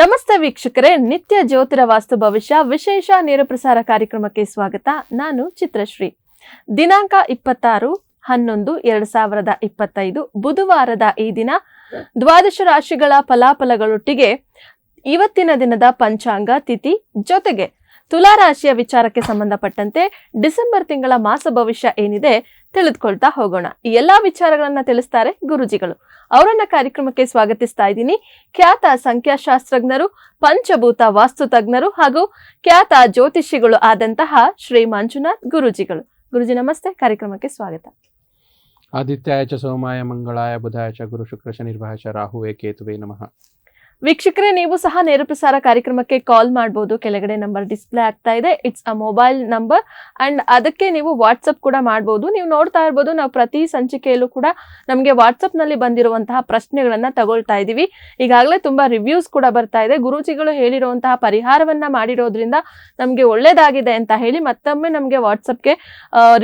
ನಮಸ್ತೆ ವೀಕ್ಷಕರೇ, ನಿತ್ಯ ಜ್ಯೋತಿರ ವಾಸ್ತು ಭವಿಷ್ಯ, ವಿಶೇಷ ನೇರ ಪ್ರಸಾರ ಕಾರ್ಯಕ್ರಮಕ್ಕೆ ಸ್ವಾಗತ. ನಾನು ಚಿತ್ರಶ್ರೀ. ದಿನಾಂಕ ಇಪ್ಪತ್ತಾರು, ಹನ್ನೊಂದು, ಎರಡ್ ಸಾವಿರದ ಇಪ್ಪತ್ತೈದು, ಬುಧವಾರದ ಈ ದಿನ ದ್ವಾದಶ ರಾಶಿಗಳ ಫಲಾಫಲಗಳೊಟ್ಟಿಗೆ ಇವತ್ತಿನ ದಿನದ ಪಂಚಾಂಗ ತಿಥಿ ಜೊತೆಗೆ ತುಲಾ ರಾಶಿಯ ವಿಚಾರಕ್ಕೆ ಸಂಬಂಧಪಟ್ಟಂತೆ ಡಿಸೆಂಬರ್ ತಿಂಗಳ ಮಾಸ ಭವಿಷ್ಯ ಏನಿದೆ ತಿಳಿದುಕೊಳ್ತಾ ಹೋಗೋಣ. ಈ ಎಲ್ಲಾ ವಿಚಾರಗಳನ್ನ ತಿಳಿಸ್ತಾರೆ ಗುರುಜಿಗಳು. ಅವರನ್ನ ಕಾರ್ಯಕ್ರಮಕ್ಕೆ ಸ್ವಾಗತಿಸ್ತಾ ಇದ್ದೀನಿ. ಖ್ಯಾತ ಸಂಖ್ಯಾಶಾಸ್ತ್ರಜ್ಞರು, ಪಂಚಭೂತ ವಾಸ್ತು ತಜ್ಞರು ಹಾಗೂ ಖ್ಯಾತ ಜ್ಯೋತಿಷಿಗಳು ಆದಂತಹ ಶ್ರೀ ಮಂಜುನಾಥ್ ಗುರುಜಿಗಳು. ಗುರುಜಿ ನಮಸ್ತೆ. ಕಾರ್ಯಕ್ರಮಕ್ಕೆ ಸ್ವಾಗತ. ಆದಿತ್ಯಾಯ ಚ ಸೋಮಾಯ ಮಂಗಳಾಯ ಬುಧಾಯ ಗುರು ಶುಕ್ರ ಶನಿರ್ಭಾಯ ರಾಹುವೇ ಕೇತುವೆ ನಮಃ. ವೀಕ್ಷಕರೇ, ನೀವು ಸಹ ನೇರ ಪ್ರಸಾರ ಕಾರ್ಯಕ್ರಮಕ್ಕೆ ಕಾಲ್ ಮಾಡಬಹುದು ಕೆಳಗಡೆ ನಂಬರ್ ಡಿಸ್ಪ್ಲೇ ಆಗ್ತಾ ಇದೆ. It's a mobile number and ಅದಕ್ಕೆ ನೀವು ವಾಟ್ಸಪ್ ಕೂಡ ಮಾಡಬಹುದು ನೀವು ನೋಡ್ತಾ ಇರ್ಬೋದು, ನಾವು ಪ್ರತಿ ಸಂಚಿಕೆಯಲ್ಲೂ ಕೂಡ ನಮಗೆ ವಾಟ್ಸಪ್ನಲ್ಲಿ ಬಂದಿರುವಂತಹ ಪ್ರಶ್ನೆಗಳನ್ನ ತಗೊಳ್ತಾ ಇದೀವಿ. ಈಗಾಗಲೇ ತುಂಬಾ ರಿವ್ಯೂಸ್ ಕೂಡ ಬರ್ತಾ ಇದೆ. ಗುರುಜಿಗಳು ಹೇಳಿರುವಂತಹ ಪರಿಹಾರವನ್ನ ಮಾಡಿರೋದ್ರಿಂದ ನಮಗೆ ಒಳ್ಳೇದಾಗಿದೆ ಅಂತ ಹೇಳಿ ಮತ್ತೊಮ್ಮೆ ನಮಗೆ ವಾಟ್ಸಪ್ಗೆ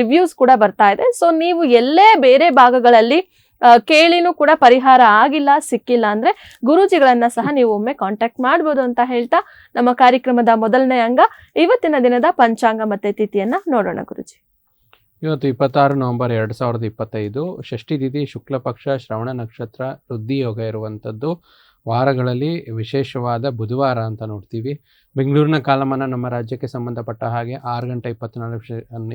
ರಿವ್ಯೂಸ್ ಕೂಡ ಬರ್ತಾ ಇದೆ. ಸೊ ನೀವು ಎಲ್ಲೇ ಬೇರೆ ಭಾಗಗಳಲ್ಲಿ ಕೇಳಿನೂ ಕೂಡ ಪರಿಹಾರ ಆಗಿಲ್ಲ, ಸಿಕ್ಕಿಲ್ಲ ಅಂದ್ರೆ ಗುರೂಜಿಗಳನ್ನ ಸಹ ನೀವು ಒಮ್ಮೆ ಕಾಂಟ್ಯಾಕ್ಟ್ ಮಾಡ್ಬೋದು ಅಂತ ಹೇಳ್ತಾ ನಮ್ಮ ಕಾರ್ಯಕ್ರಮದ ಮೊದಲನೇ ಅಂಗ ಇವತ್ತಿನ ದಿನದ ಪಂಚಾಂಗ ಮತ್ತೆ ತಿಥಿಯನ್ನ ನೋಡೋಣ ಗುರುಜಿ. ಇವತ್ತು ಇಪ್ಪತ್ತಾರು ನವೆಂಬರ್ ಎರಡು ಸಾವಿರದ ಇಪ್ಪತ್ತೈದು, ಷಷ್ಠಿ ತಿಥಿ ಶುಕ್ಲ ಪಕ್ಷ, ಶ್ರವಣ ನಕ್ಷತ್ರ, ವೃದ್ಧಿ ಯೋಗ ಇರುವಂಥದ್ದು. ವಾರಗಳಲ್ಲಿ ವಿಶೇಷವಾದ ಬುಧವಾರ ಅಂತ ನೋಡ್ತೀವಿ. ಬೆಂಗಳೂರಿನ ಕಾಲಮಾನ ನಮ್ಮ ರಾಜ್ಯಕ್ಕೆ ಸಂಬಂಧಪಟ್ಟ ಹಾಗೆ ಆರು ಗಂಟೆ ಇಪ್ಪತ್ನಾಲ್ಕು ನಿಮಿಷ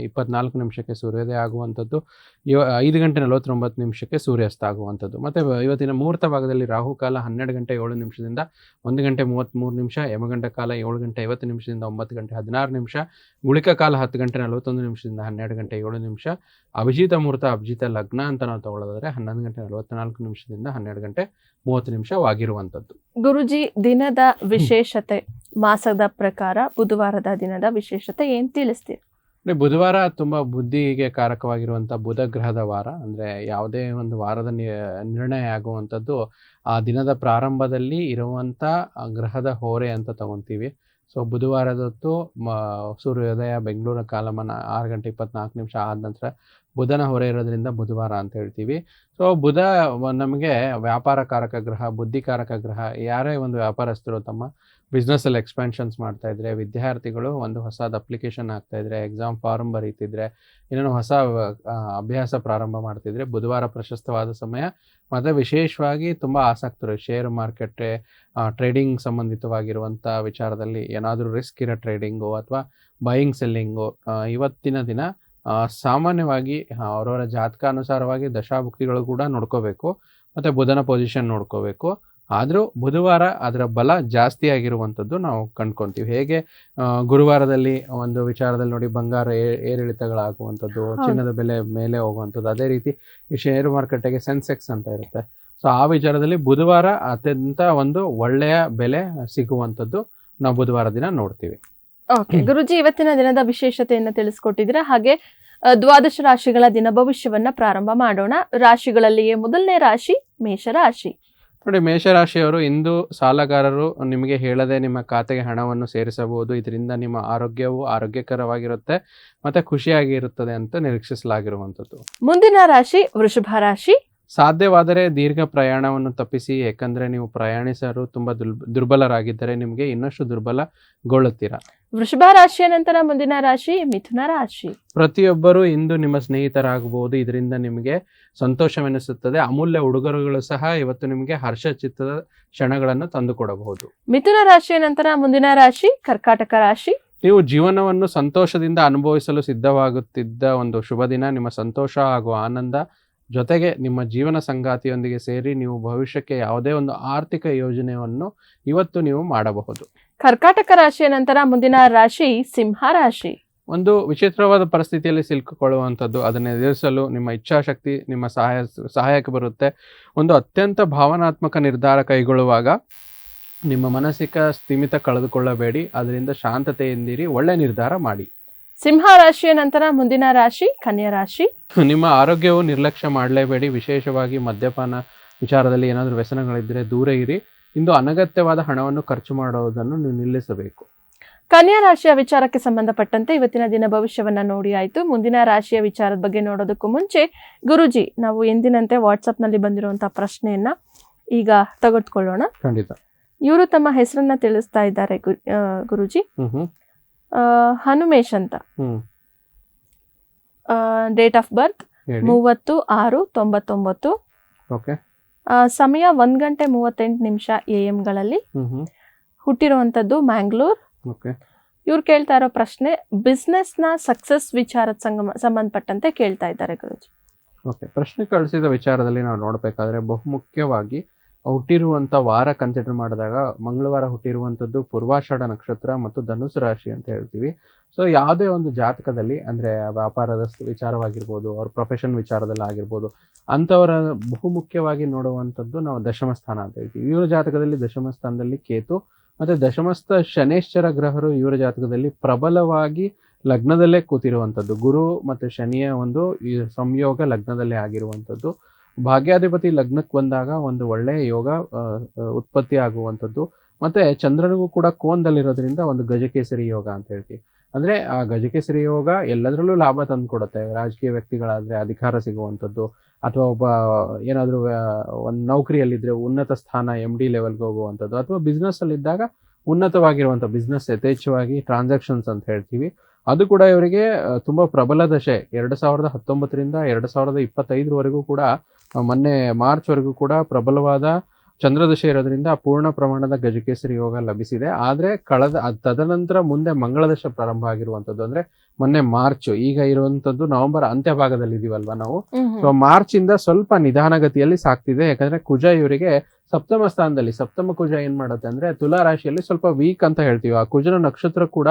ಇಪ್ಪತ್ನಾಲ್ಕು ನಿಮಿಷಕ್ಕೆ ಸೂರ್ಯೋದಯ ಆಗುವಂಥದ್ದು, ಇವ, ಐದು ಗಂಟೆ ನಲವತ್ತೊಂಬತ್ತು ನಿಮಿಷಕ್ಕೆ ಸೂರ್ಯಾಸ್ತ ಆಗುವಂಥದ್ದು. ಮತ್ತು ಇವತ್ತಿನ ಮುಹೂರ್ತ ಭಾಗದಲ್ಲಿ ರಾಹುಕಾಲ ಹನ್ನೆರಡು ಗಂಟೆ ಏಳು ನಿಮಿಷದಿಂದ ಒಂದು ಗಂಟೆ ಮೂವತ್ತ್ಮೂರು ನಿಮಿಷ ಯಮಗಂಟ ಕಾಲ ಏಳು ಗಂಟೆ ಐವತ್ತು ನಿಮಿಷದಿಂದ ಒಂಬತ್ತು ಗಂಟೆ ಹದಿನಾರು ನಿಮಿಷ, ಗುಳಿಕ ಕಾಲ ಹತ್ತು ಗಂಟೆ ನಲವತ್ತೊಂದು ನಿಮಿಷದಿಂದ ಹನ್ನೆರಡು ಗಂಟೆ ಏಳು ನಿಮಿಷ, ಅಭಿಜಿತ ಮುಹೂರ್ತ, ಅಭಿಜಿತ ಲಗ್ನ ಅಂತ ನಾವು ತಗೊಳ್ಳೋದಾದ್ರೆ ಹನ್ನೊಂದು ಗಂಟೆ ನಲವತ್ನಾಲ್ಕು ನಿಮಿಷದಿಂದ ಹನ್ನೆರಡು ಗಂಟೆ ಮೂವತ್ತು ನಿಮಿಷವಾಗಿರುವಂಥದ್ದು. ಗುರುಜಿ, ದಿನದ ವಿಶೇಷತೆ ಮಾಸದ ಪ್ರಕಾರ ಬುಧವಾರದ ದಿನದ ವಿಶೇಷತೆ ಏನ್ ತಿಳಿಸ್ತೀರಿ? ಬುಧವಾರ ತುಂಬಾ ಬುದ್ಧಿಗೆ ಕಾರಕವಾಗಿರುವಂಥ ಬುಧ ಗ್ರಹದ ವಾರ, ಅಂದ್ರೆ ಯಾವುದೇ ಒಂದು ವಾರದ ನಿರ್ಣಯ ಆಗುವಂಥದ್ದು ಆ ದಿನದ ಪ್ರಾರಂಭದಲ್ಲಿ ಇರುವಂಥ ಗ್ರಹದ ಹೋರೆ ಅಂತ ತಗೊತೀವಿ. ಸೊ ಬುಧವಾರದೊತ್ತು ಮ, ಸೂರ್ಯೋದಯ ಬೆಂಗಳೂರಿನ ಕಾಲಮಾನ ಆರು ಗಂಟೆ ಇಪ್ಪತ್ನಾಲ್ಕು ನಿಮಿಷ ಆದ ನಂತರ ಬುಧನ ಹೊರೆ ಇರೋದ್ರಿಂದ ಬುಧವಾರ ಅಂತ ಹೇಳ್ತೀವಿ. ಸೊ ಬುಧ ನಮಗೆ ವ್ಯಾಪಾರಕಾರಕ ಗ್ರಹ ಬುದ್ಧಿಕಾರಕ ಗ್ರಹ, ಯಾರೇ ಒಂದು ವ್ಯಾಪಾರಸ್ಥರು ತಮ್ಮ ಬಿಸ್ನೆಸ್ಸಲ್ಲಿ ಎಕ್ಸ್ಪೆನ್ಷನ್ಸ್ ಮಾಡ್ತಾ ಇದ್ರೆ, ವಿದ್ಯಾರ್ಥಿಗಳು ಒಂದು ಹೊಸದ ಅಪ್ಲಿಕೇಶನ್ ಆಗ್ತಾ ಇದ್ರೆ ಎಕ್ಸಾಮ್ ಫಾರ್ಮ್ ಬರೀತಿದ್ರೆ ಇನ್ನೇನು ಹೊಸ ಅಭ್ಯಾಸ ಪ್ರಾರಂಭ ಮಾಡ್ತಿದ್ರೆ ಬುಧವಾರ ಪ್ರಶಸ್ತವಾದ ಸಮಯ. ಮತ್ತು ವಿಶೇಷವಾಗಿ ತುಂಬ ಆಸಕ್ತರು ಶೇರ್ ಮಾರ್ಕೆಟ್ ಟ್ರೇಡಿಂಗ್ ಸಂಬಂಧಿತವಾಗಿರುವಂಥ ವಿಚಾರದಲ್ಲಿ ಏನಾದರೂ ರಿಸ್ಕ್ ಇರೋ ಟ್ರೇಡಿಂಗು ಅಥವಾ ಬೈಯಿಂಗ್ ಸೆಲ್ಲಿಂಗು ಇವತ್ತಿನ ದಿನ ಸಾಮಾನ್ಯವಾಗಿ ಅವರವರ ಜಾತಕ ಅನುಸಾರವಾಗಿ ದಶಾಭುಕ್ತಿಗಳು ಕೂಡ ನೋಡ್ಕೋಬೇಕು. ಮತ್ತು ಬುಧನ ಪೊಸಿಷನ್ ನೋಡ್ಕೋಬೇಕು. ಆದರೂ ಬುಧವಾರ ಅದರ ಬಲ ಜಾಸ್ತಿ ಆಗಿರುವಂಥದ್ದು ನಾವು ಕಂಡ್ಕೊಂತೀವಿ. ಹೇಗೆ? ಗುರುವಾರದಲ್ಲಿ ಒಂದು ವಿಚಾರದಲ್ಲಿ ನೋಡಿ ಬಂಗಾರ ಏ- ಏರಿಳಿತಗಳಾಗುವಂಥದ್ದು ಚಿನ್ನದ ಬೆಲೆ ಮೇಲೆ ಹೋಗುವಂಥದ್ದು ಅದೇ ರೀತಿ ಈ ಶೇರ್ ಮಾರುಕಟ್ಟೆಗೆ ಸೆನ್ಸೆಕ್ಸ್ ಅಂತ ಇರುತ್ತೆ. ಸೊ ಆ ವಿಚಾರದಲ್ಲಿ ಬುಧವಾರ ಅತ್ಯಂತ ಒಂದು ಒಳ್ಳೆಯ ಬೆಲೆ ಸಿಗುವಂಥದ್ದು ನಾವು ಬುಧವಾರ ದಿನ ನೋಡ್ತೀವಿ. ಓಕೆ ಗುರುಜಿ ಇವತ್ತಿನ ದಿನದ ವಿಶೇಷತೆಯನ್ನು ತಿಳಿಸ್ಕೊಟ್ಟಿದ್ರೆ ಹಾಗೆ ದ್ವಾದಶ ರಾಶಿಗಳ ದಿನ ಭವಿಷ್ಯವನ್ನ ಪ್ರಾರಂಭ ಮಾಡೋಣ. ರಾಶಿಗಳಲ್ಲಿಯೇ ಮೊದಲನೇ ರಾಶಿ ಮೇಷರಾಶಿ ನೋಡಿ, ಮೇಷರಾಶಿಯವರು ಇಂದು ಸಾಲಗಾರರು ನಿಮಗೆ ಹೇಳದೆ ನಿಮ್ಮ ಖಾತೆಗೆ ಹಣವನ್ನು ಸೇರಿಸಬಹುದು. ಇದರಿಂದ ನಿಮ್ಮ ಆರೋಗ್ಯವು ಆರೋಗ್ಯಕರವಾಗಿರುತ್ತೆ, ಮತ್ತೆ ಖುಷಿಯಾಗಿರುತ್ತದೆ ಅಂತ ನಿರೀಕ್ಷಿಸಲಾಗಿರುವಂಥದ್ದು. ಮುಂದಿನ ರಾಶಿ, ವೃಷಭ ರಾಶಿ. ಸಾಧ್ಯವಾದರೆ ದೀರ್ಘ ಪ್ರಯಾಣವನ್ನು ತಪ್ಪಿಸಿ ಯಾಕಂದ್ರೆ ನೀವು ಪ್ರಯಾಣಿಸಲು ತುಂಬಾ ದುರ್ಬ ದುರ್ಬಲರಾಗಿದ್ದರೆ ನಿಮಗೆ ಇನ್ನಷ್ಟು ದುರ್ಬಲಗೊಳ್ಳುತ್ತೀರಾ. ವೃಷಭ ರಾಶಿಯ ನಂತರ ಮುಂದಿನ ರಾಶಿ ಮಿಥುನ ರಾಶಿ. ಪ್ರತಿಯೊಬ್ಬರು ಇಂದು ನಿಮ್ಮ ಸ್ನೇಹಿತರಾಗಬಹುದು. ಇದರಿಂದ ನಿಮಗೆ ಸಂತೋಷವೆನಿಸುತ್ತದೆ. ಅಮೂಲ್ಯ ಉಡುಗೊರೆಗಳು ಸಹ ಇವತ್ತು ನಿಮಗೆ ಹರ್ಷ ಚಿತ್ತದ ಕ್ಷಣಗಳನ್ನು ತಂದುಕೊಡಬಹುದು. ಮಿಥುನ ರಾಶಿಯ ನಂತರ ಮುಂದಿನ ರಾಶಿ ಕರ್ಕಾಟಕ ರಾಶಿ. ನೀವು ಜೀವನವನ್ನು ಸಂತೋಷದಿಂದ ಅನುಭವಿಸಲು ಸಿದ್ಧವಾಗುತ್ತಿದ್ದ ಒಂದು ಶುಭ ದಿನ. ನಿಮ್ಮ ಸಂತೋಷ ಹಾಗೂ ಆನಂದ ಜೊತೆಗೆ ನಿಮ್ಮ ಜೀವನ ಸಂಗಾತಿಯೊಂದಿಗೆ ಸೇರಿ ನೀವು ಭವಿಷ್ಯಕ್ಕೆ ಯಾವುದೇ ಒಂದು ಆರ್ಥಿಕ ಯೋಜನೆಯನ್ನು ಇವತ್ತು ನೀವು ಮಾಡಬಹುದು. ಕರ್ಕಾಟಕ ರಾಶಿಯ ನಂತರ ಮುಂದಿನ ರಾಶಿ ಸಿಂಹ ರಾಶಿ. ಒಂದು ವಿಚಿತ್ರವಾದ ಪರಿಸ್ಥಿತಿಯಲ್ಲಿ ಸಿಲುಕಿಕೊಳ್ಳುವಂಥದ್ದು ಅದನ್ನು ಎದುರಿಸಲು ನಿಮ್ಮ ಇಚ್ಛಾಶಕ್ತಿ ನಿಮ್ಮ ಸಹಾಯ ಸಹಾಯಕ್ಕೆ ಬರುತ್ತೆ. ಒಂದು ಅತ್ಯಂತ ಭಾವನಾತ್ಮಕ ನಿರ್ಧಾರ ಕೈಗೊಳ್ಳುವಾಗ ನಿಮ್ಮ ಮಾನಸಿಕ ಸ್ಥಿಮಿತ ಕಳೆದುಕೊಳ್ಳಬೇಡಿ ಅದರಿಂದ ಶಾಂತತೆಯಿಂದಿರಿ ಒಳ್ಳೆ ನಿರ್ಧಾರ ಮಾಡಿ. ಸಿಂಹ ರಾಶಿಯ ನಂತರ ಮುಂದಿನ ರಾಶಿ ಕನ್ಯಾ ರಾಶಿ. ನಿಮ್ಮ ಆರೋಗ್ಯವು ನಿರ್ಲಕ್ಷ್ಯ ಮಾಡಲೇಬೇಡಿ. ವಿಶೇಷವಾಗಿ ಮದ್ಯಪಾನ ವಿಚಾರದಲ್ಲಿ ಏನಾದರೂ ವ್ಯಸನಗಳಿದ್ದರೆ ದೂರ ಇರಿ. ಇಂದು ಅನಗತ್ಯವಾದ ಹಣವನ್ನು ಖರ್ಚು ಮಾಡುವುದನ್ನು ನೀವು ನಿಲ್ಲಿಸಬೇಕು. ಕನ್ಯಾ ರಾಶಿಯ ವಿಚಾರಕ್ಕೆ ಸಂಬಂಧಪಟ್ಟಂತೆ ಇವತ್ತಿನ ದಿನ ಭವಿಷ್ಯವನ್ನ ನೋಡಿ ಆಯ್ತು. ಮುಂದಿನ ರಾಶಿಯ ವಿಚಾರದ ಬಗ್ಗೆ ನೋಡೋದಕ್ಕೂ ಮುಂಚೆ ಗುರುಜಿ ನಾವು ಎಂದಿನಂತೆ ವಾಟ್ಸಪ್ನಲ್ಲಿ ಬಂದಿರುವಂತಹ ಪ್ರಶ್ನೆಯನ್ನ ಈಗ ತೆಗೆದುಕೊಳ್ಳೋಣ. ಖಂಡಿತ. ಇವರು ತಮ್ಮ ಹೆಸರನ್ನ ತಿಳಿಸ್ತಾ ಇದ್ದಾರೆ ಗುರುಜಿ. ಹ್ಮ್ ಹ್ಮ್. ಆ, ಹನುಮೇಶ್ ಅಂತ. ಡೇಟ್ ಆಫ್ ಬರ್ತ್ ಮೂವತ್ತು ಆರು ತೊಂಬತ್ತೊಂಬತ್ತು. ಸಮಯ ಒಂದ್ ಗಂಟೆ ಮೂವತ್ತೆಂಟು ನಿಮಿಷ ಎ ಗಳಲ್ಲಿ. ಹ್ಮ್ ಹ್ಮ್ ಹುಟ್ಟಿರುವಂತದ್ದು ಮ್ಯಾಂಗ್ಳೂರ್. ಇವ್ರು ಕೇಳ್ತಾ ಇರೋ ಪ್ರಶ್ನೆ ಬಿಸ್ನೆಸ್ನ ಸಕ್ಸಸ್ ವಿಚಾರದ ಸಂಬಂಧಪಟ್ಟಂತೆ ಕೇಳ್ತಾ ಇದ್ದಾರೆ ಗುರುಜಿ. ಪ್ರಶ್ನೆ ಕಳಿಸಿದ ವಿಚಾರದಲ್ಲಿ ನಾವು ನೋಡಬೇಕಾದ್ರೆ ಬಹುಮುಖ್ಯವಾಗಿ ಹುಟ್ಟಿರುವಂತ ವಾರ ಕನ್ಸಿಡರ್ ಮಾಡಿದಾಗ ಮಂಗಳವಾರ ಹುಟ್ಟಿರುವಂಥದ್ದು ಪೂರ್ವಾಷಾಢ ನಕ್ಷತ್ರ ಮತ್ತು ಧನುಸು ರಾಶಿ ಅಂತ ಹೇಳ್ತೀವಿ. ಸೊ ಯಾವುದೇ ಒಂದು ಜಾತಕದಲ್ಲಿ ಅಂದ್ರೆ ವ್ಯಾಪಾರದ ವಿಚಾರವಾಗಿರ್ಬೋದು ಅವ್ರ ಪ್ರೊಫೆಷನ್ ವಿಚಾರದಲ್ಲಿ ಆಗಿರ್ಬೋದು ಅಂಥವರ ಬಹುಮುಖ್ಯವಾಗಿ ನೋಡುವಂಥದ್ದು ನಾವು ದಶಮ ಸ್ಥಾನ ಅಂತ ಹೇಳ್ತೀವಿ. ಇವರ ಜಾತಕದಲ್ಲಿ ದಶಮ ಸ್ಥಾನದಲ್ಲಿ ಕೇತು ಮತ್ತೆ ದಶಮಸ್ಥ ಶನೇಶ್ವರ ಗ್ರಹರು ಇವರ ಜಾತಕದಲ್ಲಿ ಪ್ರಬಲವಾಗಿ ಲಗ್ನದಲ್ಲೇ ಕೂತಿರುವಂಥದ್ದು. ಗುರು ಮತ್ತೆ ಶನಿಯ ಒಂದು ಸಂಯೋಗ ಲಗ್ನದಲ್ಲೇ ಆಗಿರುವಂಥದ್ದು. ಭಾಗ್ಯಾಧಿಪತಿ ಲಗ್ನಕ್ಕೆ ಬಂದಾಗ ಒಂದು ಒಳ್ಳೆಯ ಯೋಗ ಉತ್ಪತ್ತಿ ಆಗುವಂಥದ್ದು. ಮತ್ತೆ ಚಂದ್ರನಿಗೂ ಕೂಡ ಕೋನದಲ್ಲಿರೋದ್ರಿಂದ ಒಂದು ಗಜಕೇಸರಿ ಯೋಗ ಅಂತ ಹೇಳ್ತೀವಿ. ಅಂದ್ರೆ ಆ ಗಜಕೇಸರಿ ಯೋಗ ಎಲ್ಲದರಲ್ಲೂ ಲಾಭ ತಂದುಕೊಡುತ್ತೆ. ರಾಜಕೀಯ ವ್ಯಕ್ತಿಗಳಾದ್ರೆ ಅಧಿಕಾರ ಸಿಗುವಂಥದ್ದು. ಅಥವಾ ಒಬ್ಬ, ಏನಾದರೂ ಒಂದು ನೌಕರಿಯಲ್ಲಿದ್ರೆ ಉನ್ನತ ಸ್ಥಾನ ಎಂ ಡಿ ಲೆವೆಲ್ಗೆ ಹೋಗುವಂಥದ್ದು. ಅಥವಾ ಬಿಸ್ನೆಸ್ ಅಲ್ಲಿ ಇದ್ದಾಗ ಉನ್ನತವಾಗಿರುವಂಥ ಬಿಸ್ನೆಸ್ ಯಥೇಚ್ಛವಾಗಿ ಟ್ರಾನ್ಸಾಕ್ಷನ್ಸ್ ಅಂತ ಹೇಳ್ತೀವಿ. ಅದು ಕೂಡ ಇವರಿಗೆ ತುಂಬಾ ಪ್ರಬಲ ದಶೆ. ಎರಡು ಸಾವಿರದ ಹತ್ತೊಂಬತ್ತರಿಂದ ಎರಡು ಸಾವಿರದ ಇಪ್ಪತ್ತೈದರವರೆಗೂ ಕೂಡ ಮೊನ್ನೆ ಮಾರ್ಚ್ ವರೆಗೂ ಕೂಡ ಪ್ರಬಲವಾದ ಚಂದ್ರದಶೆ ಇರೋದ್ರಿಂದ ಪೂರ್ಣ ಪ್ರಮಾಣದ ಗಜಕೇಸರಿ ಯೋಗ ಲಭಿಸಿದೆ. ಆದ್ರೆ ಕಳೆದ ತದನಂತರ ಮುಂದೆ ಮಂಗಳದಶ ಪ್ರಾರಂಭ ಆಗಿರುವಂತದ್ದು ಅಂದ್ರೆ ಮೊನ್ನೆ ಮಾರ್ಚ್. ಈಗ ಇರುವಂತದ್ದು ನವೆಂಬರ್ ಅಂತ್ಯ ಭಾಗದಲ್ಲಿ ಇದೀವಲ್ವಾ ನಾವು? ಸೊ ಮಾರ್ಚ್ ಇಂದ ಸ್ವಲ್ಪ ನಿಧಾನಗತಿಯಲ್ಲಿ ಸಾಕ್ತಿದೆ. ಯಾಕಂದ್ರೆ ಕುಜ ಇವರಿಗೆ ಸಪ್ತಮ ಸ್ಥಾನದಲ್ಲಿ ಸಪ್ತಮ ಕುಜ ಏನ್ ಮಾಡುತ್ತೆ ಅಂದ್ರೆ ತುಲಾ ರಾಶಿಯಲ್ಲಿ ಸ್ವಲ್ಪ ವೀಕ್ ಅಂತ ಹೇಳ್ತೀವಿ. ಆ ಕುಜನ ನಕ್ಷತ್ರ ಕೂಡ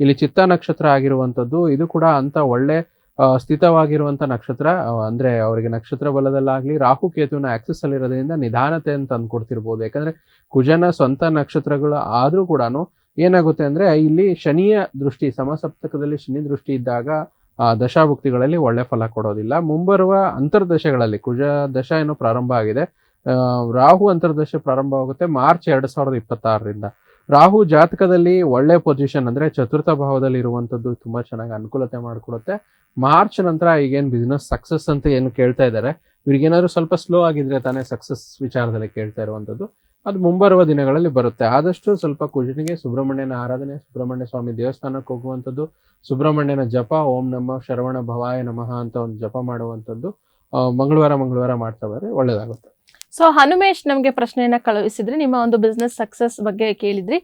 ಇಲ್ಲಿ ಚಿತ್ತ ನಕ್ಷತ್ರ ಆಗಿರುವಂತದ್ದು ಇದು ಕೂಡ ಅಂತ ಒಳ್ಳೆ ಆ, ಸ್ಥಿತವಾಗಿರುವಂತ ನಕ್ಷತ್ರ ಅಂದ್ರೆ ಅವರಿಗೆ ನಕ್ಷತ್ರ ಬಲದಲ್ಲಾಗ್ಲಿ ರಾಹು ಕೇತುವಿನ ಆಕ್ಸೆಸ್ ಅಲ್ಲಿ ಇರೋದ್ರಿಂದ ನಿಧಾನತೆ ಅಂತ ಅಂದ್ಕೊಡ್ತಿರ್ಬೋದು. ಯಾಕಂದ್ರೆ ಕುಜನ ಸ್ವಂತ ನಕ್ಷತ್ರಗಳು ಆದ್ರೂ ಕೂಡ ಏನಾಗುತ್ತೆ ಅಂದ್ರೆ ಇಲ್ಲಿ ಶನಿಯ ದೃಷ್ಟಿ ಸಮಸಪ್ತಕದಲ್ಲಿ ಶನಿ ದೃಷ್ಟಿ ಇದ್ದಾಗ ಆ ದಶಾಭುಕ್ತಿಗಳಲ್ಲಿ ಒಳ್ಳೆ ಫಲ ಕೊಡೋದಿಲ್ಲ. ಮುಂಬರುವ ಅಂತರ್ದಶೆಗಳಲ್ಲಿ ಕುಜ ದಶ ಏನು ಪ್ರಾರಂಭ ಆಗಿದೆ. ರಾಹು ಅಂತರ್ದಶೆ ಪ್ರಾರಂಭವಾಗುತ್ತೆ ಮಾರ್ಚ್ ಎರಡು ಸಾವಿರದ ಇಪ್ಪತ್ತಾರರಿಂದ. ರಾಹು ಜಾತಕದಲ್ಲಿ ಒಳ್ಳೆ ಪೊಸಿಷನ್ ಅಂದ್ರೆ ಚತುರ್ಥ ಭಾವದಲ್ಲಿ ಇರುವಂತದ್ದು ತುಂಬಾ ಚೆನ್ನಾಗಿ ಅನುಕೂಲತೆ ಮಾಡಿಕೊಡುತ್ತೆ. ಮಾರ್ಚ್ ನಂತರ ಈಗೇನು ಬಿಸ್ನೆಸ್ ಸಕ್ಸಸ್ ಅಂತ ಏನು ಕೇಳ್ತಾ ಇದ್ದಾರೆ. ಇವ್ರಿಗೇನಾದ್ರು ಸ್ವಲ್ಪ ಸ್ಲೋ ಆಗಿದ್ರೆ ತಾನೇ ಸಕ್ಸಸ್ ವಿಚಾರದಲ್ಲಿ ಕೇಳ್ತಾ ಇರುವಂತದ್ದು. ಅದು ಮುಂಬರುವ ದಿನಗಳಲ್ಲಿ ಬರುತ್ತೆ. ಆದಷ್ಟು ಸ್ವಲ್ಪ ಕುಜನಿಗೆ ಸುಬ್ರಹ್ಮಣ್ಯನ ಆರಾಧನೆ, ಸುಬ್ರಹ್ಮಣ್ಯ ಸ್ವಾಮಿ ದೇವಸ್ಥಾನಕ್ಕೆ ಹೋಗುವಂಥದ್ದು ಸುಬ್ರಹ್ಮಣ್ಯನ ಜಪ, ಓಂ ನಮ, ಶರವಣ ಭವಾಯ ನಮಃ ಅಂತ ಒಂದು ಜಪ ಮಾಡುವಂಥದ್ದು ಮಂಗಳವಾರ ಮಂಗಳವಾರ ಮಾಡ್ತಾ ಬಂದ್ರೆ ಒಳ್ಳೇದಾಗುತ್ತೆ. ಸೊ ಹನುಮೇಶ್ ನಮಗೆ ಪ್ರಶ್ನೆಯನ್ನ ಕಳುಹಿಸಿದ್ರಿ. ನಿಮ್ಮ ಒಂದು ಬಿಸ್ನೆಸ್ ಸಕ್ಸಸ್ ಬಗ್ಗೆ ಕೇಳಿದ್ರಿ.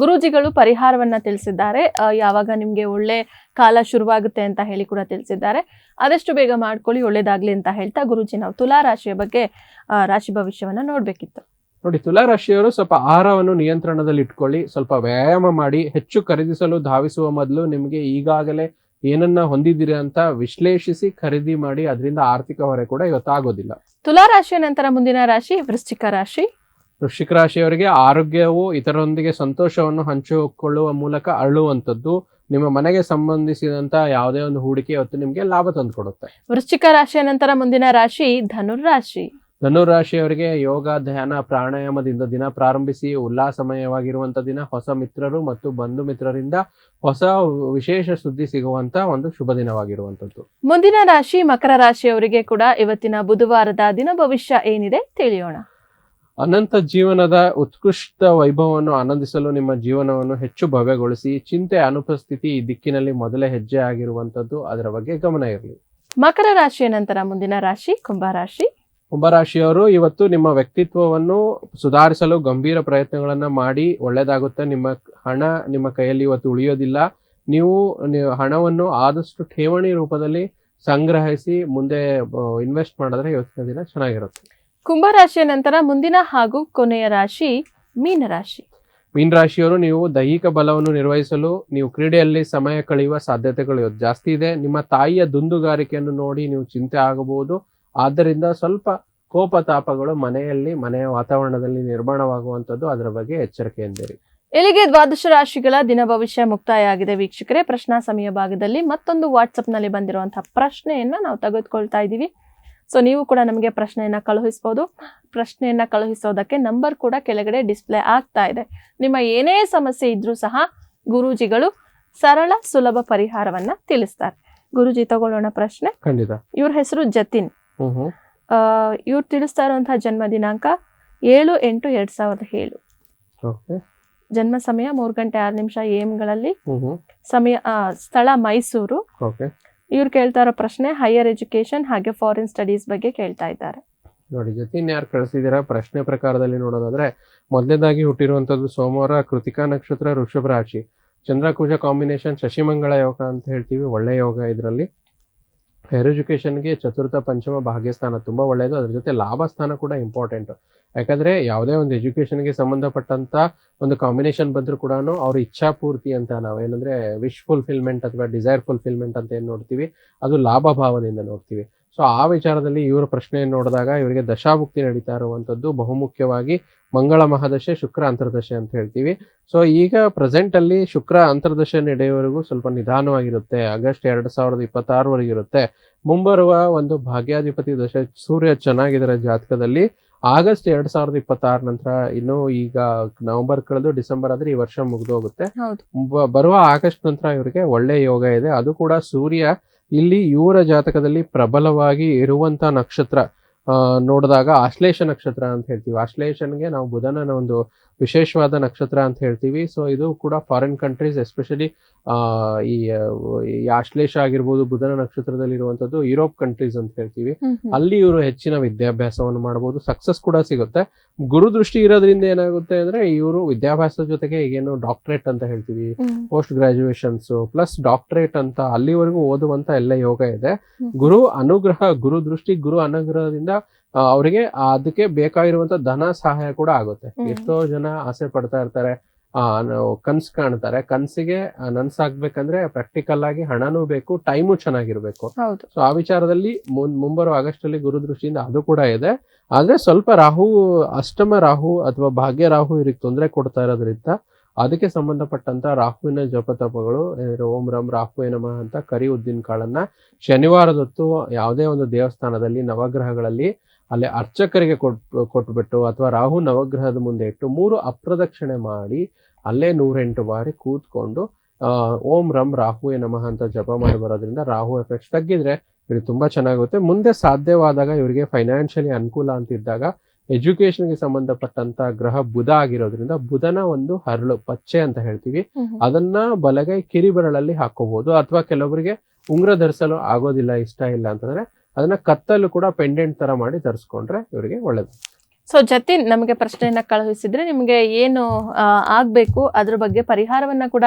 ಗುರೂಜಿಗಳು ಪರಿಹಾರವನ್ನ ತಿಳಿಸಿದ್ದಾರೆ. ಯಾವಾಗ ನಿಮ್ಗೆ ಒಳ್ಳೆ ಕಾಲ ಶುರುವಾಗುತ್ತೆ ಅಂತ ಹೇಳಿ ಕೂಡ ತಿಳಿಸಿದ್ದಾರೆ. ಆದಷ್ಟು ಬೇಗ ಮಾಡ್ಕೊಳ್ಳಿ ಒಳ್ಳೇದಾಗ್ಲಿ ಅಂತ ಹೇಳ್ತಾ ಗುರುಜಿ ನಾವು ತುಲಾ ರಾಶಿಯ ಬಗ್ಗೆ ರಾಶಿ ಭವಿಷ್ಯವನ್ನ ನೋಡ್ಬೇಕಿತ್ತು. ನೋಡಿ ತುಲಾ ರಾಶಿಯವರು ಸ್ವಲ್ಪ ಆಹಾರವನ್ನು ನಿಯಂತ್ರಣದಲ್ಲಿ ಇಟ್ಕೊಳ್ಳಿ ಸ್ವಲ್ಪ ವ್ಯಾಯಾಮ ಮಾಡಿ ಹೆಚ್ಚು ಖರೀದಿಸಲು ಧಾವಿಸುವ ಮೊದಲು ನಿಮಗೆ ಈಗಾಗಲೇ ಏನನ್ನ ಹೊಂದಿದ್ದೀರಾ ಅಂತ ವಿಶ್ಲೇಷಿಸಿ ಖರೀದಿ ಮಾಡಿ ಅದರಿಂದ ಆರ್ಥಿಕ ಹೊರೆ ಕೂಡ ಇವತ್ತಾಗೋದಿಲ್ಲ. ತುಲಾ ರಾಶಿಯ ನಂತರ ಮುಂದಿನ ರಾಶಿ ವೃಶ್ಚಿಕ ರಾಶಿ. ವೃಶ್ಚಿಕ ರಾಶಿಯವರಿಗೆ ಆರೋಗ್ಯವು ಇತರರೊಂದಿಗೆ ಸಂತೋಷವನ್ನು ಹಂಚಿಕೊಳ್ಳುವ ಮೂಲಕ ಅರಳುವಂಥದ್ದು ನಿಮ್ಮ ಮನೆಗೆ ಸಂಬಂಧಿಸಿದಂತ ಯಾವುದೇ ಒಂದು ಹೂಡಿಕೆ ಇವತ್ತು ನಿಮಗೆ ಲಾಭ ತಂದುಕೊಡುತ್ತೆ. ವೃಶ್ಚಿಕ ರಾಶಿಯ ನಂತರ ಮುಂದಿನ ರಾಶಿ ಧನುರ್ ರಾಶಿ. ಧನುರಾಶಿಯವರಿಗೆ ಯೋಗ ಧ್ಯಾನ ಪ್ರಾಣಾಯಾಮದಿಂದ ದಿನ ಪ್ರಾರಂಭಿಸಿ ಉಲ್ಲಾಸಮಯವಾಗಿರುವಂತ ದಿನ ಹೊಸ ಮಿತ್ರರು ಮತ್ತು ಬಂಧು ಮಿತ್ರರಿಂದ ಹೊಸ ವಿಶೇಷ ಸುದ್ದಿ ಸಿಗುವಂತ ಒಂದು ಶುಭ ದಿನವಾಗಿರುವಂತದ್ದು. ಮುಂದಿನ ರಾಶಿ ಮಕರ ರಾಶಿಯವರಿಗೆ ಕೂಡ ಇವತ್ತಿನ ಬುಧವಾರದ ದಿನ ಭವಿಷ್ಯ ಏನಿದೆ ತಿಳಿಯೋಣ. ಅನಂತ ಜೀವನದ ಉತ್ಕೃಷ್ಟ ವೈಭವವನ್ನು ಆನಂದಿಸಲು ನಿಮ್ಮ ಜೀವನವನ್ನು ಹೆಚ್ಚು ಭವ್ಯಗೊಳಿಸಿ ಚಿಂತೆ ಅನುಪಸ್ಥಿತಿ ಈ ದಿಕ್ಕಿನಲ್ಲಿ ಮೊದಲೇ ಹೆಜ್ಜೆ ಆಗಿರುವಂತದ್ದು ಅದರ ಬಗ್ಗೆ ಗಮನ ಇರಲಿ. ಮಕರ ರಾಶಿಯ ನಂತರ ಮುಂದಿನ ರಾಶಿ ಕುಂಭರಾಶಿ ಕುಂಭರಾಶಿಯವರು ಇವತ್ತು ನಿಮ್ಮ ವ್ಯಕ್ತಿತ್ವವನ್ನು ಸುಧಾರಿಸಲು ಗಂಭೀರ ಪ್ರಯತ್ನಗಳನ್ನ ಮಾಡಿ ಒಳ್ಳೇದಾಗುತ್ತೆ. ನಿಮ್ಮ ಹಣ ನಿಮ್ಮ ಕೈಯಲ್ಲಿ ಇವತ್ತು ಉಳಿಯೋದಿಲ್ಲ. ನೀವು ಹಣವನ್ನು ಆದಷ್ಟು ಠೇವಣಿ ರೂಪದಲ್ಲಿ ಸಂಗ್ರಹಿಸಿ ಮುಂದೆ ಇನ್ವೆಸ್ಟ್ ಮಾಡಿದ್ರೆ ಇವತ್ತಿನ ದಿನ ಚೆನ್ನಾಗಿರುತ್ತೆ. ಕುಂಭರಾಶಿಯ ನಂತರ ಮುಂದಿನ ಹಾಗೂ ಕೊನೆಯ ರಾಶಿ ಮೀನರಾಶಿ ಮೀನರಾಶಿಯವರು ನೀವು ದೈಹಿಕ ಬಲವನ್ನು ನಿರ್ವಹಿಸಲು ನೀವು ಕ್ರೀಡೆಯಲ್ಲಿ ಸಮಯ ಕಳೆಯುವ ಸಾಧ್ಯತೆಗಳು ಜಾಸ್ತಿ ಇದೆ. ನಿಮ್ಮ ತಾಯಿಯ ದುಂದುಗಾರಿಕೆಯನ್ನು ನೋಡಿ ನೀವು ಚಿಂತೆ ಆಗಬಹುದು. ಆದ್ದರಿಂದ ಸ್ವಲ್ಪ ಕೋಪ ತಾಪಗಳು ಮನೆಯಲ್ಲಿ ಮನೆಯ ವಾತಾವರಣದಲ್ಲಿ ನಿರ್ಮಾಣವಾಗುವಂಥದ್ದು ಅದರ ಬಗ್ಗೆ ಎಚ್ಚರಿಕೆಯಿಂದಿರಿ ಇಲ್ಲಿಗೆ ದ್ವಾದಶ ರಾಶಿಗಳ ದಿನ ಭವಿಷ್ಯ ಮುಕ್ತಾಯ ಆಗಿದೆ ವೀಕ್ಷಕರೇ ಪ್ರಶ್ನಾ ಸಮಯ ಭಾಗದಲ್ಲಿ ಮತ್ತೊಂದು ವಾಟ್ಸಪ್ನಲ್ಲಿ ಬಂದಿರುವಂತಹ ಪ್ರಶ್ನೆಯನ್ನ ನಾವು ತೆಗೆದುಕೊಳ್ತಾ ಇದ್ದೀವಿ. ಸೊ ನೀವು ಕೂಡ ನಮಗೆ ಪ್ರಶ್ನೆಯನ್ನ ಕಳುಹಿಸಬಹುದು ಪ್ರಶ್ನೆಯನ್ನ ಕಳುಹಿಸೋದಕ್ಕೆ ನಂಬರ್ ಕೂಡ ಕೆಳಗಡೆ ಡಿಸ್ಪ್ಲೇ ಆಗ್ತಾ ಇದೆ. ನಿಮ್ಮ ಏನೇ ಸಮಸ್ಯೆ ಇದ್ರೂ ಸಹ ಗುರೂಜಿಗಳು ಸರಳ ಸುಲಭ ಪರಿಹಾರವನ್ನ ತಿಳಿಸ್ತಾರೆ. ಗುರುಜಿ ತಗೊಳ್ಳೋಣ ಪ್ರಶ್ನೆ. ಖಂಡಿತ. ಇವ್ರ ಹೆಸರು ಜತಿನ್. ಇವ್ರು ತಿಳಿಸ್ತಾ ಇರುವಂತಹ ಜನ್ಮ ದಿನಾಂಕ ಏಳು ಎಂಟು ಎರಡ್ ಸಾವಿರದ ಏಳು. ಓಕೆ. ಜನ್ಮ ಸಮಯ ಮೂರು ಗಂಟೆ ಆರು ನಿಮಿಷ ಗಳಲ್ಲಿ. ಹ್ಮ್ ಹ್ಮ್. ಸಮಯ ಆ, ಸ್ಥಳ ಮೈಸೂರು. ಓಕೆ. ಇವ್ರು ಕೇಳ್ತಾ ಇರೋ ಪ್ರಶ್ನೆ ಹೈಯರ್ ಎಜುಕೇಶನ್ ಹಾಗೆ ಫಾರಿನ್ ಸ್ಟಡೀಸ್ ಬಗ್ಗೆ ಕೇಳ್ತಾ ಇದ್ದಾರೆ. ನೋಡಿ ಜೊತೆ ಯಾರು ಕಳಿಸಿದ್ದೀರಾ? ಪ್ರಶ್ನೆ ಪ್ರಕಾರದಲ್ಲಿ ನೋಡೋದಾದ್ರೆ ಮೊದಲನೇದಾಗಿ ಹುಟ್ಟಿರುವಂತದ್ದು ಸೋಮವಾರ ಕೃತಿಕಾ ನಕ್ಷತ್ರ ವೃಷಭ ರಾಶಿ. ಚಂದ್ರಕುಜ ಕಾಂಬಿನೇಷನ್ ಶಶಿಮಂಗಳ ಯೋಗ ಅಂತ ಹೇಳ್ತೀವಿ ಒಳ್ಳೆ ಯೋಗ ಇದರಲ್ಲಿ. ಹೈಯರ್ ಎಜುಕೇಷನ್ಗೆ ಚತುರ್ಥ ಪಂಚಮ ಭಾಗ್ಯಸ್ಥಾನ ತುಂಬ ಒಳ್ಳೆಯದು ಅದ್ರ ಜೊತೆ ಲಾಭ ಸ್ಥಾನ ಕೂಡ ಇಂಪಾರ್ಟೆಂಟು ಯಾಕಂದರೆ ಯಾವುದೇ ಒಂದು ಎಜುಕೇಶನ್ಗೆ ಸಂಬಂಧಪಟ್ಟಂಥ ಒಂದು ಕಾಂಬಿನೇಷನ್ ಬಂದರೂ ಕೂಡ ಅವ್ರ ಇಚ್ಛಾಪೂರ್ತಿ ಅಂತ ನಾವು ಏನಂದರೆ ವಿಶ್ ಫುಲ್ಫಿಲ್ಮೆಂಟ್ ಅಥವಾ ಡಿಸೈರ್ ಫುಲ್ಫಿಲ್ಮೆಂಟ್ ಅಂತ ಏನು ನೋಡ್ತೀವಿ? ಅದು ಲಾಭ ಭಾವದಿಂದ ನೋಡ್ತೀವಿ. ಸೊ ಆ ವಿಚಾರದಲ್ಲಿ ಇವರ ಪ್ರಶ್ನೆಯನ್ನು ನೋಡಿದಾಗ ಇವರಿಗೆ ದಶಾಭುಕ್ತಿ ನಡೀತಾ ಇರುವಂತದ್ದು ಬಹುಮುಖ್ಯವಾಗಿ ಮಂಗಳ ಮಹಾದಶೆ ಶುಕ್ರ ಅಂತರ್ದಶೆ ಅಂತ ಹೇಳ್ತೀವಿ. ಸೊ ಈಗ ಪ್ರೆಸೆಂಟ್ ಅಲ್ಲಿ ಶುಕ್ರ ಅಂತರ್ದಶೆ ನಡೆಯುವವರೆಗೂ ಸ್ವಲ್ಪ ನಿಧಾನವಾಗಿರುತ್ತೆ. ಆಗಸ್ಟ್ ಎರಡ್ ಸಾವಿರದ ಇಪ್ಪತ್ತಾರವರೆಗೆ ಇರುತ್ತೆ. ಮುಂಬರುವ ಒಂದು ಭಾಗ್ಯಾಧಿಪತಿ ದಶೆ ಸೂರ್ಯ ಚೆನ್ನಾಗಿದ್ದಾರೆ ಜಾತಕದಲ್ಲಿ. ಆಗಸ್ಟ್ ಎರಡ್ ಸಾವಿರದ ಇಪ್ಪತ್ತಾರ ನಂತರ ಇನ್ನು ಈಗ ನವೆಂಬರ್ ಕಳೆದು ಡಿಸೆಂಬರ್ ಆದ್ರೆ ಈ ವರ್ಷ ಮುಗಿದು ಹೋಗುತ್ತೆ ಬರುವ ಆಗಸ್ಟ್ ನಂತರ ಇವರಿಗೆ ಒಳ್ಳೆ ಯೋಗ ಇದೆ. ಅದು ಕೂಡ ಸೂರ್ಯ ಇಲ್ಲಿ ಇವರ ಜಾತಕದಲ್ಲಿ ಪ್ರಬಲವಾಗಿ ಇರುವಂತ ನಕ್ಷತ್ರ. ನೋಡಿದಾಗ ಆಶ್ಲೇಷ ನಕ್ಷತ್ರ ಅಂತ ಹೇಳ್ತೀವಿ. ಆಶ್ಲೇಷನ್ಗೆ ನಾವು ಬುಧನ ಒಂದು ವಿಶೇಷವಾದ ನಕ್ಷತ್ರ ಅಂತ ಹೇಳ್ತೀವಿ. ಸೊ ಇದು ಕೂಡ ಫಾರಿನ್ ಕಂಟ್ರೀಸ್ ಎಸ್ಪೆಷಲಿ ಈ ಆ, ಈ ಆಶ್ಲೇಷ ಆಗಿರ್ಬೋದು ಬುಧನ ನಕ್ಷತ್ರದಲ್ಲಿ ಇರುವಂತದ್ದು ಯುರೋಪ್ ಕಂಟ್ರೀಸ್ ಅಂತ ಹೇಳ್ತೀವಿ. ಅಲ್ಲಿ ಇವರು ಹೆಚ್ಚಿನ ವಿದ್ಯಾಭ್ಯಾಸವನ್ನು ಮಾಡಬಹುದು ಸಕ್ಸಸ್ ಕೂಡ ಸಿಗುತ್ತೆ. ಗುರು ದೃಷ್ಟಿ ಇರೋದ್ರಿಂದ ಏನಾಗುತ್ತೆ ಅಂದ್ರೆ ಇವರು ವಿದ್ಯಾಭ್ಯಾಸದ ಜೊತೆಗೆ ಈಗೇನು ಡಾಕ್ಟರೇಟ್ ಅಂತ ಹೇಳ್ತೀವಿ ಪೋಸ್ಟ್ ಗ್ರಾಜುಯೇಷನ್ಸ್ ಪ್ಲಸ್ ಡಾಕ್ಟರೇಟ್ ಅಂತ ಅಲ್ಲಿವರೆಗೂ ಓದುವಂತ ಎಲ್ಲ ಯೋಗ ಇದೆ. ಗುರು ಅನುಗ್ರಹ ಗುರು ದೃಷ್ಟಿ ಗುರು ಅನುಗ್ರಹದಿಂದ ಅವರಿಗೆ ಅದಕ್ಕೆ ಬೇಕಾಗಿರುವಂತ ಧನ ಸಹಾಯ ಕೂಡ ಆಗುತ್ತೆ. ಎಷ್ಟೋ ಜನ ಆಸೆ ಪಡ್ತಾ ಇರ್ತಾರೆ ನಾವು ಕನ್ಸ್ ಕಾಣ್ತಾರೆ. ಕನ್ಸಿಗೆ ನನ್ಸಾಗ್ಬೇಕಂದ್ರೆ ಪ್ರಾಕ್ಟಿಕಲ್ ಆಗಿ ಹಣನೂ ಬೇಕು ಟೈಮು ಚೆನ್ನಾಗಿರ್ಬೇಕು. ಸೊ ಆ ವಿಚಾರದಲ್ಲಿ ಮುನ್ ಮುಂಬರುವ ಆಗಸ್ಟ್ ಅಲ್ಲಿ ಗುರು ದೃಷ್ಟಿಯಿಂದ ಅದು ಕೂಡ ಇದೆ. ಆದ್ರೆ ಸ್ವಲ್ಪ ರಾಹು ಅಷ್ಟಮ ರಾಹು ಅಥವಾ ಭಾಗ್ಯ ರಾಹು ಇವ್ರಿಗೆ ತೊಂದರೆ ಕೊಡ್ತಾ ಇರೋದ್ರಿಂದ ಅದಕ್ಕೆ ಸಂಬಂಧಪಟ್ಟಂತ ರಾಹುವಿನ ಜಪತಪಗಳು ಓಂ ರಂ ರಾಹು ನಮ ಅಂತ ಕರಿ ಉದ್ದಿನ ಕಾಳನ್ನ ಶನಿವಾರದೊತ್ತು ಯಾವುದೇ ಒಂದು ದೇವಸ್ಥಾನದಲ್ಲಿ ನವಗ್ರಹಗಳಲ್ಲಿ ಅಲ್ಲಿ ಅರ್ಚಕರಿಗೆ ಕೊಟ್ ಕೊಟ್ಬಿಟ್ಟು ಅಥವಾ ರಾಹು ನವಗ್ರಹದ ಮುಂದೆ ಇಟ್ಟು ಮೂರು ಅಪ್ರದಕ್ಷಿಣೆ ಮಾಡಿ ಅಲ್ಲೇ ನೂರೆಂಟು ಬಾರಿ ಕೂತ್ಕೊಂಡು ಆ, ಓಂ ರಂ ರಾಹುವೆ ನಮಃ ಅಂತ ಜಪ ಮಾಡಿ ಬರೋದ್ರಿಂದ ರಾಹು ಎಫೆಕ್ಟ್ಸ್ ತಗ್ಗಿದ್ರೆ ಇವ್ರಿಗೆ ತುಂಬಾ ಚೆನ್ನಾಗುತ್ತೆ ಮುಂದೆ ಸಾಧ್ಯವಾದಾಗ ಇವರಿಗೆ ಫೈನಾನ್ಷಿಯಲಿ ಅನುಕೂಲ ಅಂತ ಇದ್ದಾಗ ಎಜುಕೇಶನ್ಗೆ ಸಂಬಂಧಪಟ್ಟಂತ ಗ್ರಹ ಬುಧ ಆಗಿರೋದ್ರಿಂದ ಬುಧನ ಒಂದು ಹರಳು ಪಚ್ಚೆ ಅಂತ ಹೇಳ್ತೀವಿ. ಅದನ್ನ ಬಲಗೈ ಕಿರಿಬೆರಳಲ್ಲಿ ಹಾಕೋಬಹುದು. ಅಥವಾ ಕೆಲವರಿಗೆ ಉಂಗ್ರ ಧರಿಸಲು ಆಗೋದಿಲ್ಲ ಇಷ್ಟ ಇಲ್ಲ ಅಂತಂದ್ರೆ ಅದನ್ನ ಕತ್ತಲು ಕೂಡ ಪೆಂಡೆಂಟ್ ತರ ಮಾಡಿ ಧರಿಸ್ಕೊಂಡ್ರೆ ಇವರಿಗೆ ಒಳ್ಳೇದು. ಸೊ ಜತಿನ್ ನಮಗೆ ಪ್ರಶ್ನೆಯನ್ನ ಕಳುಹಿಸಿದ್ರೆ ನಿಮಗೆ ಏನು ಆಗಬೇಕು, ಅದ್ರ ಬಗ್ಗೆ ಪರಿಹಾರವನ್ನ ಕೂಡ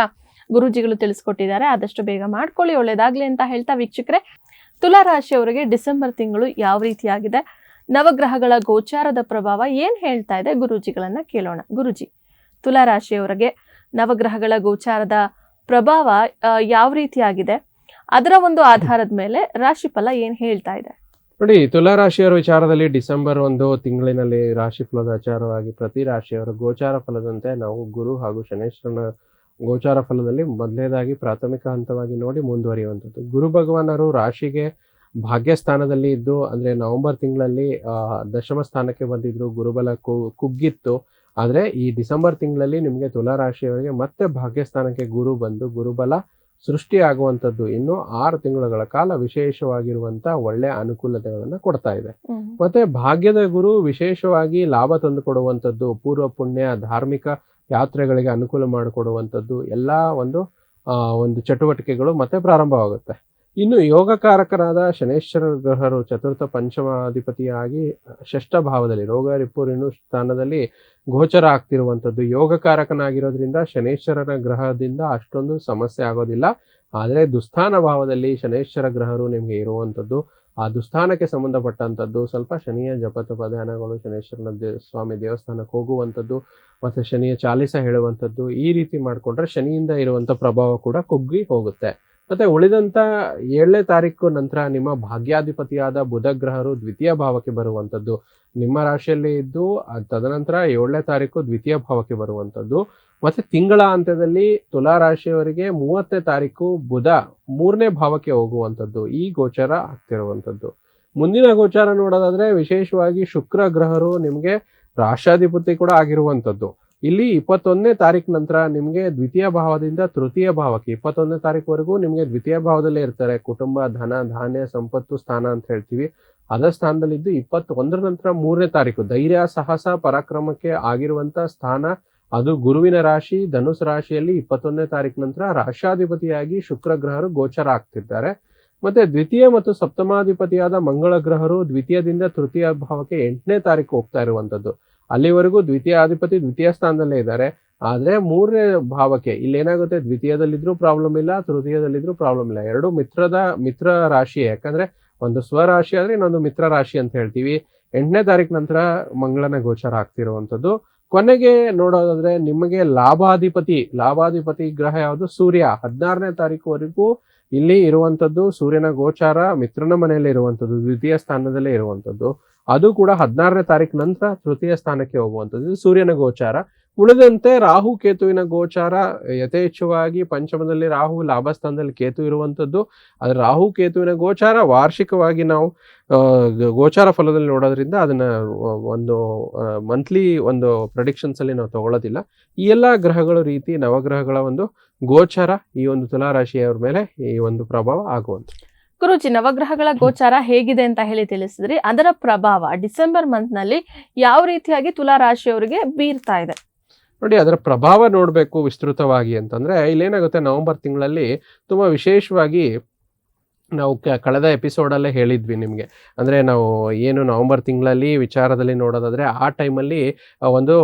ಗುರೂಜಿಗಳು ತಿಳಿಸ್ಕೊಟ್ಟಿದ್ದಾರೆ. ಆದಷ್ಟು ಬೇಗ ಮಾಡ್ಕೊಳ್ಳಿ, ಒಳ್ಳೇದಾಗ್ಲಿ ಅಂತ ಹೇಳ್ತಾ ವೀಕ್ಷಕರೇ, ತುಲಾ ರಾಶಿಯವರಿಗೆ ಡಿಸೆಂಬರ್ ತಿಂಗಳು ಯಾವ ರೀತಿಯಾಗಿದೆ? ನವಗ್ರಹಗಳ ಗೋಚಾರದ ಪ್ರಭಾವ ಏನ್ ಹೇಳ್ತಾ ಇದೆ? ಗುರುಜಿಗಳನ್ನ ಕೇಳೋಣ. ಗುರುಜಿ, ತುಲಾ ರಾಶಿಯವರಿಗೆ ನವಗ್ರಹಗಳ ಗೋಚಾರದ ಪ್ರಭಾವ ಯಾವ ರೀತಿಯಾಗಿದೆ? ಅದರ ಒಂದು ಆಧಾರದ ಮೇಲೆ ರಾಶಿಫಲ ಏನ್ ಹೇಳ್ತಾ ಇದೆ? ನೋಡಿ, ತುಲಾ ರಾಶಿಯವರ ವಿಚಾರದಲ್ಲಿ ಡಿಸೆಂಬರ್ ಒಂದು ತಿಂಗಳಿನಲ್ಲಿ ರಾಶಿ ಫಲದ ಆಚಾರವಾಗಿ ಪ್ರತಿ ರಾಶಿಯವರ ಗೋಚಾರ ಫಲದಂತೆ ನಾವು ಗುರು ಹಾಗೂ ಶನೇಶ್ವರನ ಗೋಚಾರ ಫಲದಲ್ಲಿ ಮೊದಲನೇದಾಗಿ ಪ್ರಾಥಮಿಕ ಹಂತವಾಗಿ ನೋಡಿ ಮುಂದುವರಿಯುವಂಥದ್ದು. ಗುರು ಭಗವಾನರು ರಾಶಿಗೆ ಭಾಗ್ಯ ಸ್ಥಾನದಲ್ಲಿ ಇದ್ದು, ಅಂದ್ರೆ ನವೆಂಬರ್ ತಿಂಗಳಲ್ಲಿ ದಶಮ ಸ್ಥಾನಕ್ಕೆ ಬಂದಿದ್ರು, ಗುರುಬಲ ಕುಗ್ಗಿತ್ತು. ಆದರೆ ಈ ಡಿಸೆಂಬರ್ ತಿಂಗಳಲ್ಲಿ ನಿಮಗೆ ತುಲಾ ರಾಶಿಯವರಿಗೆ ಮತ್ತೆ ಭಾಗ್ಯಸ್ಥಾನಕ್ಕೆ ಗುರು ಬಂದು ಗುರುಬಲ ಸೃಷ್ಟಿ ಆಗುವಂಥದ್ದು ಇನ್ನು ಆರು ತಿಂಗಳುಗಳ ಕಾಲ ವಿಶೇಷವಾಗಿರುವಂತ ಒಳ್ಳೆ ಅನುಕೂಲತೆಗಳನ್ನ ಕೊಡ್ತಾ ಇದೆ. ಮತ್ತೆ ಭಾಗ್ಯದ ಗುರು ವಿಶೇಷವಾಗಿ ಲಾಭ ತಂದು ಕೊಡುವಂಥದ್ದು ಪೂರ್ವ ಪುಣ್ಯ ಧಾರ್ಮಿಕ ಯಾತ್ರೆಗಳಿಗೆ ಅನುಕೂಲ ಮಾಡಿಕೊಡುವಂಥದ್ದು ಎಲ್ಲಾ ಒಂದು ಆ, ಒಂದು ಚಟುವಟಿಕೆಗಳು ಮತ್ತೆ ಪ್ರಾರಂಭವಾಗುತ್ತೆ. ಇನ್ನು ಯೋಗಕಾರಕರಾದ ಶನೇಶ್ವರ ಗ್ರಹರು ಚತುರ್ಥ ಪಂಚಮಾಧಿಪತಿಯಾಗಿ ಷಷ್ಠ ಭಾವದಲ್ಲಿ ರೋಗ ರಿಪುರಿನು ಸ್ಥಾನದಲ್ಲಿ ಗೋಚರ ಆಗ್ತಿರುವಂಥದ್ದು ಯೋಗಕಾರಕನಾಗಿರೋದ್ರಿಂದ ಶನೇಶ್ವರನ ಗ್ರಹದಿಂದ ಅಷ್ಟೊಂದು ಸಮಸ್ಯೆ ಆಗೋದಿಲ್ಲ. ಆದರೆ ದುಸ್ಥಾನ ಭಾವದಲ್ಲಿ ಶನೇಶ್ವರ ಗ್ರಹರು ನಿಮಗೆ ಇರುವಂಥದ್ದು. ಆ ದುಸ್ಥಾನಕ್ಕೆ ಸಂಬಂಧಪಟ್ಟಂಥದ್ದು, ಸ್ವಲ್ಪ ಶನಿಯ ಜಪತಪ ಧ್ಯಾನಗಳು ಶನೇಶ್ವರನ ದೇ, ಸ್ವಾಮಿ ದೇವಸ್ಥಾನಕ್ಕೆ ಹೋಗುವಂಥದ್ದು, ಮತ್ತು ಶನಿಯ ಚಾಲಿಸ ಹೇಳುವಂಥದ್ದು ಈ ರೀತಿ ಮಾಡಿಕೊಂಡ್ರೆ ಶನಿಯಿಂದ ಇರುವಂಥ ಪ್ರಭಾವ ಕೂಡ ಕುಗ್ಗಿ ಹೋಗುತ್ತೆ. ಮತ್ತೆ ಉಳಿದಂತ ಏಳನೇ ತಾರೀಕು ನಂತರ ನಿಮ್ಮ ಭಾಗ್ಯಾಧಿಪತಿಯಾದ ಬುಧ ಗ್ರಹರು ದ್ವಿತೀಯ ಭಾವಕ್ಕೆ ಬರುವಂಥದ್ದು ನಿಮ್ಮ ರಾಶಿಯಲ್ಲಿ ಇದ್ದು ತದನಂತರ ಏಳನೇ ತಾರೀಕು ದ್ವಿತೀಯ ಭಾವಕ್ಕೆ ಬರುವಂಥದ್ದು ಮತ್ತೆ ತಿಂಗಳ ಅಂತ್ಯದಲ್ಲಿ ತುಲಾ ರಾಶಿಯವರಿಗೆ ಮೂವತ್ತನೇ ತಾರೀಕು ಬುಧ ಮೂರನೇ ಭಾವಕ್ಕೆ ಹೋಗುವಂಥದ್ದು ಈ ಗೋಚರ ಆಗ್ತಿರುವಂಥದ್ದು ಮುಂದಿನ ಗೋಚಾರ ನೋಡೋದಾದ್ರೆ ವಿಶೇಷವಾಗಿ ಶುಕ್ರ ಗ್ರಹರು ನಿಮಗೆ ರಾಷ್ಟ್ರಾಧಿಪತಿ ಕೂಡ ಆಗಿರುವಂಥದ್ದು ಇಲ್ಲಿ ಇಪ್ಪತ್ತೊಂದನೇ ತಾರೀಕು ನಂತರ ನಿಮಗೆ ದ್ವಿತೀಯ ಭಾವದಿಂದ ತೃತೀಯ ಭಾವಕ್ಕೆ, ಇಪ್ಪತ್ತೊಂದನೇ ತಾರೀಕುವರೆಗೂ ನಿಮಗೆ ದ್ವಿತೀಯ ಭಾವದಲ್ಲೇ ಇರ್ತಾರೆ. ಕುಟುಂಬ, ಧನ, ಧಾನ್ಯ, ಸಂಪತ್ತು, ಸ್ಥಾನ ಅಂತ ಹೇಳ್ತೀವಿ. ಅದ ಸ್ಥಾನದಲ್ಲಿದ್ದು ಇಪ್ಪತ್ತೊಂದರ ನಂತರ ಮೂರನೇ ತಾರೀಕು. ಧೈರ್ಯ, ಸಾಹಸ, ಪರಾಕ್ರಮಕ್ಕೆ ಆಗಿರುವಂತ ಸ್ಥಾನ ಅದು ಗುರುವಿನ ರಾಶಿ, ಧನುಸ್ ರಾಶಿಯಲ್ಲಿ ಇಪ್ಪತ್ತೊಂದನೇ ತಾರೀಕು ನಂತರ ರಾಷ್ಟ್ರಾಧಿಪತಿಯಾಗಿ ಶುಕ್ರ ಗ್ರಹರು ಗೋಚರ ಆಗ್ತಿದ್ದಾರೆ. ಮತ್ತೆ ದ್ವಿತೀಯ ಮತ್ತು ಸಪ್ತಮಾಧಿಪತಿಯಾದ ಮಂಗಳ ಗ್ರಹರು ದ್ವಿತೀಯದಿಂದ ತೃತೀಯ ಭಾವಕ್ಕೆ ಎಂಟನೇ ತಾರೀಕು ಹೋಗ್ತಾ ಇರುವಂತದ್ದು. ಅಲ್ಲಿವರೆಗೂ ದ್ವಿತೀಯ ಅಧಿಪತಿ ದ್ವಿತೀಯ ಸ್ಥಾನದಲ್ಲೇ ಇದ್ದಾರೆ. ಆದರೆ ಮೂರನೇ ಭಾವಕ್ಕೆ ಇಲ್ಲಿ ಏನಾಗುತ್ತೆ? ದ್ವಿತೀಯದಲ್ಲಿದ್ರೂ ಪ್ರಾಬ್ಲಮ್ ಇಲ್ಲ, ತೃತೀಯದಲ್ಲಿದ್ರೂ ಪ್ರಾಬ್ಲಮ್ ಇಲ್ಲ. ಎರಡು ಮಿತ್ರದ, ಮಿತ್ರ ರಾಶಿ, ಯಾಕಂದ್ರೆ ಒಂದು ಸ್ವರಾಶಿ ಆದರೆ ಇನ್ನೊಂದು ಮಿತ್ರ ರಾಶಿ ಅಂತ ಹೇಳ್ತೀವಿ. ಎಂಟನೇ ತಾರೀಕು ನಂತರ ಮಂಗಳನ ಗೋಚರ ಆಗ್ತಿರುವಂಥದ್ದು. ಕೊನೆಗೆ ನೋಡೋದಾದ್ರೆ ನಿಮಗೆ ಲಾಭಾಧಿಪತಿ ಲಾಭಾಧಿಪತಿ ಗ್ರಹ ಯಾವುದು? ಸೂರ್ಯ. ಹದಿನಾರನೇ ತಾರೀಕುವರೆಗೂ ಇಲ್ಲಿ ಇರುವಂಥದ್ದು ಸೂರ್ಯನ ಗೋಚಾರ, ಮಿತ್ರನ ಮನೆಯಲ್ಲಿ ಇರುವಂಥದ್ದು, ದ್ವಿತೀಯ ಸ್ಥಾನದಲ್ಲೇ ಇರುವಂತದ್ದು ಅದು ಕೂಡ ಹದಿನಾರನೇ ತಾರೀಕು ನಂತರ ತೃತೀಯ ಸ್ಥಾನಕ್ಕೆ ಹೋಗುವಂಥದ್ದು. ಸೂರ್ಯನ ಗೋಚಾರ. ಉಳಿದಂತೆ ರಾಹು ಕೇತುವಿನ ಗೋಚಾರ ಯಥೇಚ್ಛವಾಗಿ ಪಂಚಮದಲ್ಲಿ ರಾಹು ಲಾಭಸ್ಥಾನದಲ್ಲಿ ಕೇತು ಇರುವಂಥದ್ದು. ಅದು ರಾಹು ಕೇತುವಿನ ಗೋಚಾರ. ವಾರ್ಷಿಕವಾಗಿ ನಾವು ಗೋಚಾರ ಫಲದಲ್ಲಿ ನೋಡೋದ್ರಿಂದ ಅದನ್ನ ಒಂದು ಮಂತ್ಲಿ ಒಂದು ಪ್ರಡಿಕ್ಷನ್ಸ್ ಅಲ್ಲಿ ನಾವು ತಗೊಳ್ಳೋದಿಲ್ಲ. ಈ ಎಲ್ಲ ಗ್ರಹಗಳ ರೀತಿ ನವಗ್ರಹಗಳ ಒಂದು ಗೋಚಾರ ಈ ಒಂದು ತುಲಾ ರಾಶಿಯವರ ಮೇಲೆ ಈ ಒಂದು ಪ್ರಭಾವ ಆಗುವಂತ ಗುರುಜಿ, ನವಗ್ರಹಗಳ ಗೋಚಾರ ಹೇಗಿದೆ ಅಂತ ಹೇಳಿ ತಿಳಿಸಿದ್ರಿ. ಅದರ ಪ್ರಭಾವ ಡಿಸೆಂಬರ್ ಮಂತ್ನಲ್ಲಿ ಯಾವ ರೀತಿಯಾಗಿ ತುಲಾ ರಾಶಿಯವರಿಗೆ ಬೀರ್ತಾ ಇದೆ? ನೋಡಿ, ಅದರ ಪ್ರಭಾವ ನೋಡಬೇಕು ವಿಸ್ತೃತವಾಗಿ ಅಂತಂದ್ರೆ, ಇಲ್ಲೇನಾಗುತ್ತೆ, ನವೆಂಬರ್ ತಿಂಗಳಲ್ಲಿ ತುಂಬಾ ವಿಶೇಷವಾಗಿ ನಾವು ಕಳೆದ ಎಪಿಸೋಡಲ್ಲೇ ಹೇಳಿದ್ವಿ ನಿಮಗೆ. ಅಂದರೆ ನಾವು ಏನು ನವೆಂಬರ್ ತಿಂಗಳಲ್ಲಿ ವಿಚಾರದಲ್ಲಿ ನೋಡೋದಾದರೆ, ಆ ಟೈಮಲ್ಲಿ ಒಂದು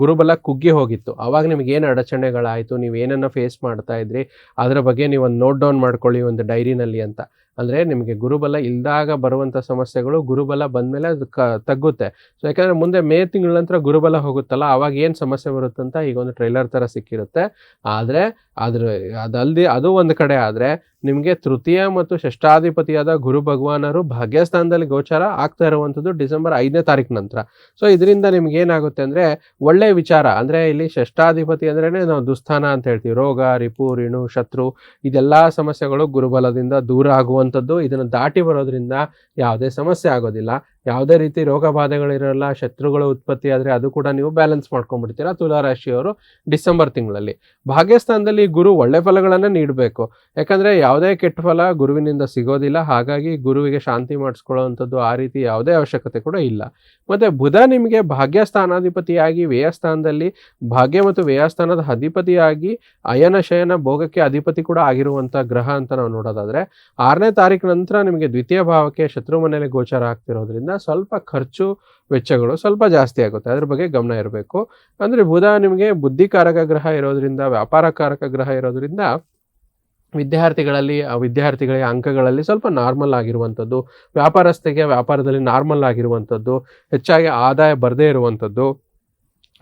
ಗುರುಬಲ ಕುಗ್ಗಿ ಹೋಗಿತ್ತು. ಆವಾಗ ನಿಮ್ಗೆ ಏನು ಅಡಚಣೆಗಳಾಯಿತು, ನೀವು ಏನನ್ನ ಫೇಸ್ ಮಾಡ್ತಾ ಇದ್ರಿ, ಅದರ ಬಗ್ಗೆ ನೀವು ಒಂದು ನೋಟ್ ಡೌನ್ ಮಾಡ್ಕೊಳ್ಳಿ ಒಂದು ಡೈರಿನಲ್ಲಿ ಅಂತ. ಅಂದರೆ ನಿಮಗೆ ಗುರುಬಲ ಇಲ್ದಾಗ ಬರುವಂಥ ಸಮಸ್ಯೆಗಳು ಗುರುಬಲ ಬಂದಮೇಲೆ ಅದು ತಗ್ಗುತ್ತೆ. ಸೊ ಯಾಕಂದರೆ ಮುಂದೆ ಮೇ ತಿಂಗಳ ನಂತರ ಗುರುಬಲ ಹೋಗುತ್ತಲ್ಲ, ಅವಾಗ ಏನು ಸಮಸ್ಯೆ ಬರುತ್ತಂತ ಈಗ ಒಂದು ಟ್ರೈಲರ್ ಥರ ಸಿಕ್ಕಿರುತ್ತೆ. ಆದರೆ ಅದ್ರ ಅದಲ್ದೆ ಅದು ಒಂದು ಕಡೆ ಆದರೆ ನಿಮಗೆ ತೃತೀಯ ಮತ್ತು ಷಷ್ಠಾಧಿಪತಿಯಾದ ಗುರು ಭಗವಾನರು ಭಾಗ್ಯಸ್ಥಾನದಲ್ಲಿ ಗೋಚಾರ ಆಗ್ತಾ ಇರುವಂಥದ್ದು ಡಿಸೆಂಬರ್ ಐದನೇ ತಾರೀಕು ನಂತರ. ಸೊ ಇದರಿಂದ ನಿಮ್ಗೆ ಏನಾಗುತ್ತೆ ಅಂದರೆ ಒಳ್ಳೆ ವಿಚಾರ, ಅಂದರೆ ಇಲ್ಲಿ ಷಷ್ಠಾಧಿಪತಿ ಅಂದ್ರೇ ನಾವು ದುಸ್ಥಾನ ಅಂತ ಹೇಳ್ತೀವಿ. ರೋಗ, ರಿಪು, ರಿಣು, ಶತ್ರು ಇದೆಲ್ಲ ಸಮಸ್ಯೆಗಳು ಗುರುಬಲದಿಂದ ದೂರ ಆಗುವಂಥದ್ದು. ಇದನ್ನು ದಾಟಿ ಬರೋದ್ರಿಂದ ಯಾವುದೇ ಸಮಸ್ಯೆ ಆಗೋದಿಲ್ಲ. ಯಾವುದೇ ರೀತಿ ರೋಗ ಬಾಧೆಗಳಿರಲ್ಲ, ಶತ್ರುಗಳು ಉತ್ಪತ್ತಿ ಆದರೆ ಅದು ಕೂಡ ನೀವು ಬ್ಯಾಲೆನ್ಸ್ ಮಾಡ್ಕೊಂಡ್ಬಿಡ್ತೀರಾ ತುಲಾರಾಶಿಯವರು ಡಿಸೆಂಬರ್ ತಿಂಗಳಲ್ಲಿ. ಭಾಗ್ಯಸ್ಥಾನದಲ್ಲಿ ಗುರು ಒಳ್ಳೆ ಫಲಗಳನ್ನು ನೀಡಬೇಕು. ಯಾಕಂದ್ರೆ ಯಾವುದೇ ಕೆಟ್ಟ ಫಲ ಗುರುವಿನಿಂದ ಸಿಗೋದಿಲ್ಲ, ಹಾಗಾಗಿ ಗುರುವಿಗೆ ಶಾಂತಿ ಮಾಡಿಸ್ಕೊಳ್ಳುವಂಥದ್ದು ಆ ರೀತಿ ಯಾವುದೇ ಅವಶ್ಯಕತೆ ಕೂಡ ಇಲ್ಲ. ಮತ್ತೆ ಬುಧ ನಿಮಗೆ ಭಾಗ್ಯಸ್ಥಾನಾಧಿಪತಿಯಾಗಿ, ವ್ಯಯಸ್ಥಾನದಲ್ಲಿ ಭಾಗ್ಯ ಮತ್ತು ವ್ಯಯಸ್ಥಾನದ ಅಧಿಪತಿಯಾಗಿ, ಅಯನ ಶಯನ ಭೋಗಕ್ಕೆ ಅಧಿಪತಿ ಕೂಡ ಆಗಿರುವಂಥ ಗ್ರಹ ಅಂತ ನಾವು ನೋಡೋದಾದ್ರೆ, ಆರನೇ ತಾರೀಕು ನಂತರ ನಿಮಗೆ ದ್ವಿತೀಯ ಭಾವಕ್ಕೆ ಶತ್ರು ಮನೆಯಲ್ಲಿ ಗೋಚಾರ ಆಗ್ತಿರೋದ್ರಿಂದ ಸ್ವಲ್ಪ ಖರ್ಚು ವೆಚ್ಚಗಳು ಸ್ವಲ್ಪ ಜಾಸ್ತಿ ಆಗುತ್ತೆ. ಅದ್ರ ಬಗ್ಗೆ ಗಮನ ಇರಬೇಕು. ಅಂದರೆ ಬುಧ ನಿಮಗೆ ಬುದ್ಧಿಕಾರಕ ಗ್ರಹ ಇರೋದ್ರಿಂದ, ವ್ಯಾಪಾರಕಾರಕ ಗ್ರಹ ಇರೋದ್ರಿಂದ ವಿದ್ಯಾರ್ಥಿಗಳಲ್ಲಿ, ಆ ವಿದ್ಯಾರ್ಥಿಗಳಿಗೆ ಅಂಕಗಳಲ್ಲಿ ಸ್ವಲ್ಪ ನಾರ್ಮಲ್ ಆಗಿರುವಂಥದ್ದು. ವ್ಯಾಪಾರಸ್ಥೆಗೆ ವ್ಯಾಪಾರದಲ್ಲಿ ನಾರ್ಮಲ್ ಆಗಿರುವಂಥದ್ದು. ಹೆಚ್ಚಾಗಿ ಆದಾಯ ಬರದೇ ಇರುವಂಥದ್ದು.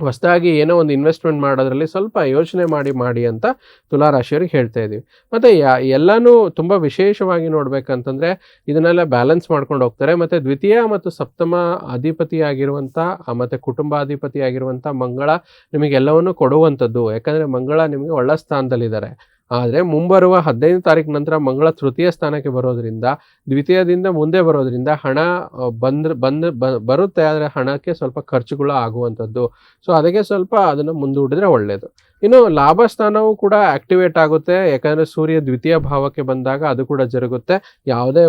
ಹೊಸದಾಗಿ ಏನೋ ಒಂದು ಇನ್ವೆಸ್ಟ್ಮೆಂಟ್ ಮಾಡೋದ್ರಲ್ಲಿ ಸ್ವಲ್ಪ ಯೋಚನೆ ಮಾಡಿ ಮಾಡಿ ಅಂತ ತುಲಾರಾಶಿಯವರಿಗೆ ಹೇಳ್ತಾ ಇದ್ದೀವಿ ಮತ್ತು ಯಾ, ಎಲ್ಲನೂ ತುಂಬ ವಿಶೇಷವಾಗಿ ನೋಡಬೇಕಂತಂದರೆ ಇದನ್ನೆಲ್ಲ ಬ್ಯಾಲೆನ್ಸ್ ಮಾಡ್ಕೊಂಡು ಹೋಗ್ತಾರೆ. ಮತ್ತು ದ್ವಿತೀಯ ಮತ್ತು ಸಪ್ತಮ ಅಧಿಪತಿಯಾಗಿರುವಂಥ ಮತ್ತು ಕುಟುಂಬಾಧಿಪತಿಯಾಗಿರುವಂಥ ಮಂಗಳ ನಿಮಗೆಲ್ಲವನ್ನು ಕೊಡುವಂಥದ್ದು. ಯಾಕಂದರೆ ಮಂಗಳ ನಿಮಗೆ ಒಳ್ಳೆ ಸ್ಥಾನದಲ್ಲಿದ್ದಾರೆ. ಆದರೆ ಮುಂಬರುವ ಹದಿನೈದು ತಾರೀಕು ನಂತರ ಮಂಗಳ ತೃತೀಯ ಸ್ಥಾನಕ್ಕೆ ಬರೋದ್ರಿಂದ, ದ್ವಿತೀಯದಿಂದ ಮುಂದೆ ಬರೋದ್ರಿಂದ ಹಣ ಬಂದ್ರ ಬಂದ್ ಬರುತ್ತೆ, ಆದರೆ ಹಣಕ್ಕೆ ಸ್ವಲ್ಪ ಖರ್ಚುಗಳು ಆಗುವಂಥದ್ದು. ಸೊ ಅದಕ್ಕೆ ಸ್ವಲ್ಪ ಅದನ್ನು ಮುಂದೂಡಿದ್ರೆ ಒಳ್ಳೆಯದು ಇನ್ನು ಲಾಭ ಸ್ಥಾನವೂ ಕೂಡ ಆಕ್ಟಿವೇಟ್ ಆಗುತ್ತೆ. ಯಾಕಂದರೆ ಸೂರ್ಯ ದ್ವಿತೀಯ ಭಾವಕ್ಕೆ ಬಂದಾಗ ಅದು ಕೂಡ ಜರುಗುತ್ತೆ. ಯಾವುದೇ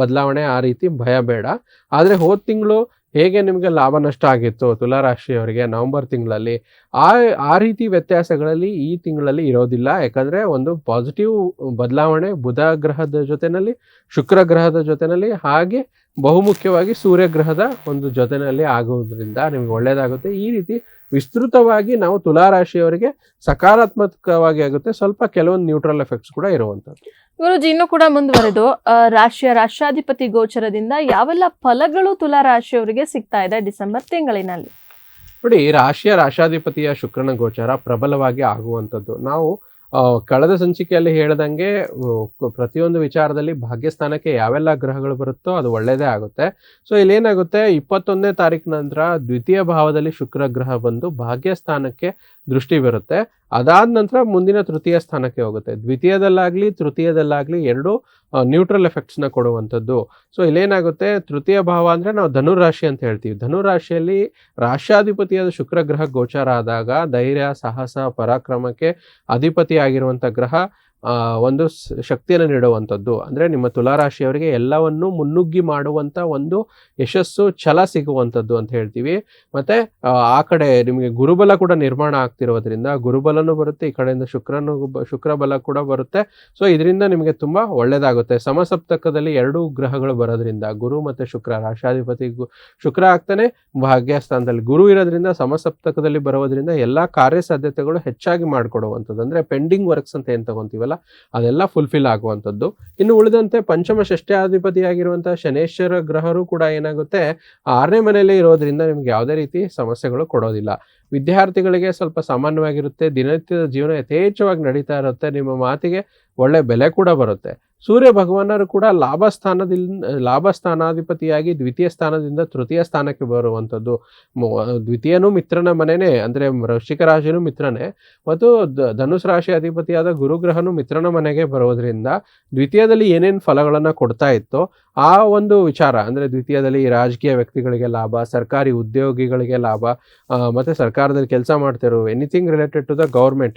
ಬದಲಾವಣೆ ಆ ರೀತಿ ಭಯ ಬೇಡ. ಆದರೆ ಹೋದ ತಿಂಗಳು ಹೇಗೆ ನಿಮಗೆ ಲಾಭ ನಷ್ಟ ಆಗಿತ್ತು ತುಲಾರಾಶಿಯವರಿಗೆ ನವೆಂಬರ್ ತಿಂಗಳಲ್ಲಿ? ಆ ಆ ರೀತಿ ವ್ಯತ್ಯಾಸಗಳಲ್ಲಿ ಈ ತಿಂಗಳಲ್ಲಿ ಇರೋದಿಲ್ಲ. ಯಾಕಂದ್ರೆ ಒಂದು ಪಾಸಿಟಿವ್ ಬದಲಾವಣೆ ಬುಧ ಗ್ರಹದ ಜೊತೆನಲ್ಲಿ, ಶುಕ್ರ ಗ್ರಹದ ಜೊತೆನಲ್ಲಿ, ಹಾಗೆ ಬಹುಮುಖ್ಯವಾಗಿ ಸೂರ್ಯಗ್ರಹದ ಒಂದು ಜೊತೆನಲ್ಲಿ ಆಗುವುದರಿಂದ ನಿಮ್ಗೆ ಒಳ್ಳೆಯದಾಗುತ್ತೆ. ಈ ರೀತಿ ವಿಸ್ತೃತವಾಗಿ ನಾವು ತುಲಾರಾಶಿಯವರಿಗೆ ಸಕಾರಾತ್ಮಕವಾಗಿ ಆಗುತ್ತೆ. ಸ್ವಲ್ಪ ಕೆಲವೊಂದು ನ್ಯೂಟ್ರಲ್ ಎಫೆಕ್ಟ್ಸ್ ಕೂಡ ಇರುವಂಥದ್ದು. ಗುರುಜಿ, ಇನ್ನು ಕೂಡ ಮುಂದುವರೆದು ರಾಶಿಯ ರಾಷ್ಟ್ರಾಧಿಪತಿ ಗೋಚರದಿಂದ ಯಾವೆಲ್ಲ ಫಲಗಳು ತುಲಾ ರಾಶಿಯವರಿಗೆ ಸಿಗ್ತಾ ಇದೆ ಡಿಸೆಂಬರ್ ತಿಂಗಳಿನಲ್ಲಿ? ನೋಡಿ ರಾಶಿಯ ರಾಷ್ಟ್ರಾಧಿಪತಿಯ ಶುಕ್ರನ ಗೋಚಾರ ಪ್ರಬಲವಾಗಿ ಆಗುವಂಥದ್ದು. ನಾವು ಕಳೆದ ಸಂಚಿಕೆಯಲ್ಲಿ ಹೇಳ್ದಂಗೆ ಪ್ರತಿಯೊಂದು ವಿಚಾರದಲ್ಲಿ ಭಾಗ್ಯಸ್ಥಾನಕ್ಕೆ ಯಾವೆಲ್ಲ ಗ್ರಹಗಳು ಬರುತ್ತೋ ಅದು ಒಳ್ಳೆಯದೇ ಆಗುತ್ತೆ. ಸೊ, ಇಲ್ಲೇನಾಗುತ್ತೆ, ಇಪ್ಪತ್ತೊಂದನೇ ತಾರೀಕು ನಂತರ ದ್ವಿತೀಯ ಭಾವದಲ್ಲಿ ಶುಕ್ರ ಗ್ರಹ ಬಂದು ಭಾಗ್ಯಸ್ಥಾನಕ್ಕೆ ದೃಷ್ಟಿ ಬರುತ್ತೆ. ಅದಾದ ನಂತರ ಮುಂದಿನ ತೃತೀಯ ಸ್ಥಾನಕ್ಕೆ ಹೋಗುತ್ತೆ. ದ್ವಿತೀಯದಲ್ಲಾಗಲಿ, ತೃತೀಯದಲ್ಲಾಗಲಿ ಎರಡು ನ್ಯೂಟ್ರಲ್ ಎಫೆಕ್ಟ್ಸ್ನ ಕೊಡುವಂಥದ್ದು. ಸೊ ಇಲ್ಲೇನಾಗುತ್ತೆ? ತೃತೀಯ ಭಾವ ಅಂದರೆ ನಾವು ಧನುರಾಶಿ ಅಂತ ಹೇಳ್ತೀವಿ. ಧನುರಾಶಿಯಲ್ಲಿ ರಾಷ್ಟ್ರಾಧಿಪತಿಯಾದ ಶುಕ್ರ ಗ್ರಹ ಗೋಚಾರ ಆದಾಗ ಧೈರ್ಯ, ಸಾಹಸ, ಪರಾಕ್ರಮಕ್ಕೆ ಅಧಿಪತಿ ಆಗಿರುವಂಥ ಗ್ರಹ ಒಂದು ಶಕ್ತಿಯನ್ನು ನೀಡುವಂಥದ್ದು. ಅಂದರೆ ನಿಮ್ಮ ತುಲಾರಾಶಿಯವರಿಗೆ ಎಲ್ಲವನ್ನು ಮುನ್ನುಗ್ಗಿ ಮಾಡುವಂಥ ಒಂದು ಯಶಸ್ಸು, ಛಲ ಸಿಗುವಂಥದ್ದು ಅಂತ ಹೇಳ್ತೀವಿ. ಮತ್ತು, ಆ ಕಡೆ ನಿಮಗೆ ಗುರುಬಲ ಕೂಡ ನಿರ್ಮಾಣ ಆಗ್ತಿರೋದ್ರಿಂದ ಗುರುಬಲನೂ ಬರುತ್ತೆ, ಈ ಕಡೆಯಿಂದ ಶುಕ್ರನು ಶುಕ್ರಬಲ ಕೂಡ ಬರುತ್ತೆ. ಸೊ, ಇದರಿಂದ ನಿಮಗೆ ತುಂಬ ಒಳ್ಳೆಯದಾಗುತ್ತೆ ಸಮಸಪ್ತಕದಲ್ಲಿ ಎರಡೂ ಗ್ರಹಗಳು ಬರೋದ್ರಿಂದ, ಗುರು ಮತ್ತು ಶುಕ್ರ, ರಾಶಾಧಿಪತಿ ಗು- ಶುಕ್ರ ಆಗ್ತಾನೆ, ಭಾಗ್ಯಸ್ಥಾನದಲ್ಲಿ ಗುರು ಇರೋದ್ರಿಂದ, ಸಮಸಪ್ತಕದಲ್ಲಿ ಬರೋದ್ರಿಂದ ಎಲ್ಲ ಕಾರ್ಯಸಾಧ್ಯತೆಗಳು ಹೆಚ್ಚಾಗಿ ಮಾಡಿಕೊಡುವಂಥದ್ದು. ಅಂದರೆ, ಪೆಂಡಿಂಗ್ ವರ್ಕ್ಸ್ ಅಂತ ಏನು ತಗೊಂತೀವಲ್ಲ ಅದೆಲ್ಲ ಫುಲ್ಫಿಲ್ ಆಗುವಂಥದ್ದು. ಇನ್ನು ಉಳಿದಂತೆ ಪಂಚಮ ಷಷ್ಠ್ಯಾಧಿಪತಿಯಾಗಿರುವಂತಹ ಶನೇಶ್ವರ ಗ್ರಹರು ಕೂಡ ಏನಾಗುತ್ತೆ, ಆರನೇ ಮನೆಯಲ್ಲೇ ಇರೋದ್ರಿಂದ ನಿಮ್ಗೆ ಯಾವುದೇ ರೀತಿ ಸಮಸ್ಯೆಗಳು ಕೊಡೋದಿಲ್ಲ. ವಿದ್ಯಾರ್ಥಿಗಳಿಗೆ ಸ್ವಲ್ಪ ಸಾಮಾನ್ಯವಾಗಿರುತ್ತೆ. ದಿನನಿತ್ಯದ ಜೀವನ ಯಥೇಚ್ಛವಾಗಿ ನಡೀತಾ ಇರುತ್ತೆ. ನಿಮ್ಮ ಮಾತಿಗೆ ಒಳ್ಳೆ ಬೆಲೆ ಕೂಡ ಬರುತ್ತೆ. ಸೂರ್ಯ ಭಗವಾನರು ಕೂಡ ಲಾಭ ಸ್ಥಾನದಿಂದ ಲಾಭ ಸ್ಥಾನಾಧಿಪತಿಯಾಗಿ ದ್ವಿತೀಯ ಸ್ಥಾನದಿಂದ ತೃತೀಯ ಸ್ಥಾನಕ್ಕೆ ಬರುವಂಥದ್ದು. ದ್ವಿತೀಯನೂ ಮಿತ್ರನ ಮನೆಯೇ ಅಂದರೆ ವೃಶ್ಚಿಕ ರಾಶಿನೂ ಮಿತ್ರನೇ, ಮತ್ತು ಧನುಸ್ ರಾಶಿ ಅಧಿಪತಿಯಾದ ಗುರುಗ್ರಹನು ಮಿತ್ರನ ಮನೆಗೆ ಬರೋದ್ರಿಂದ ದ್ವಿತೀಯದಲ್ಲಿ ಏನೇನು ಫಲಗಳನ್ನು ಕೊಡ್ತಾ ಇತ್ತೋ, ಆ ಒಂದು ವಿಚಾರ, ಅಂದರೆ ದ್ವಿತೀಯದಲ್ಲಿ ರಾಜಕೀಯ ವ್ಯಕ್ತಿಗಳಿಗೆ ಲಾಭ, ಸರ್ಕಾರಿ ಉದ್ಯೋಗಿಗಳಿಗೆ ಲಾಭ ಮತ್ತು ಮತ್ತೆ ಸರ್ಕಾರದಲ್ಲಿ ಕೆಲಸ ಮಾಡ್ತಿರೋ anything related to the government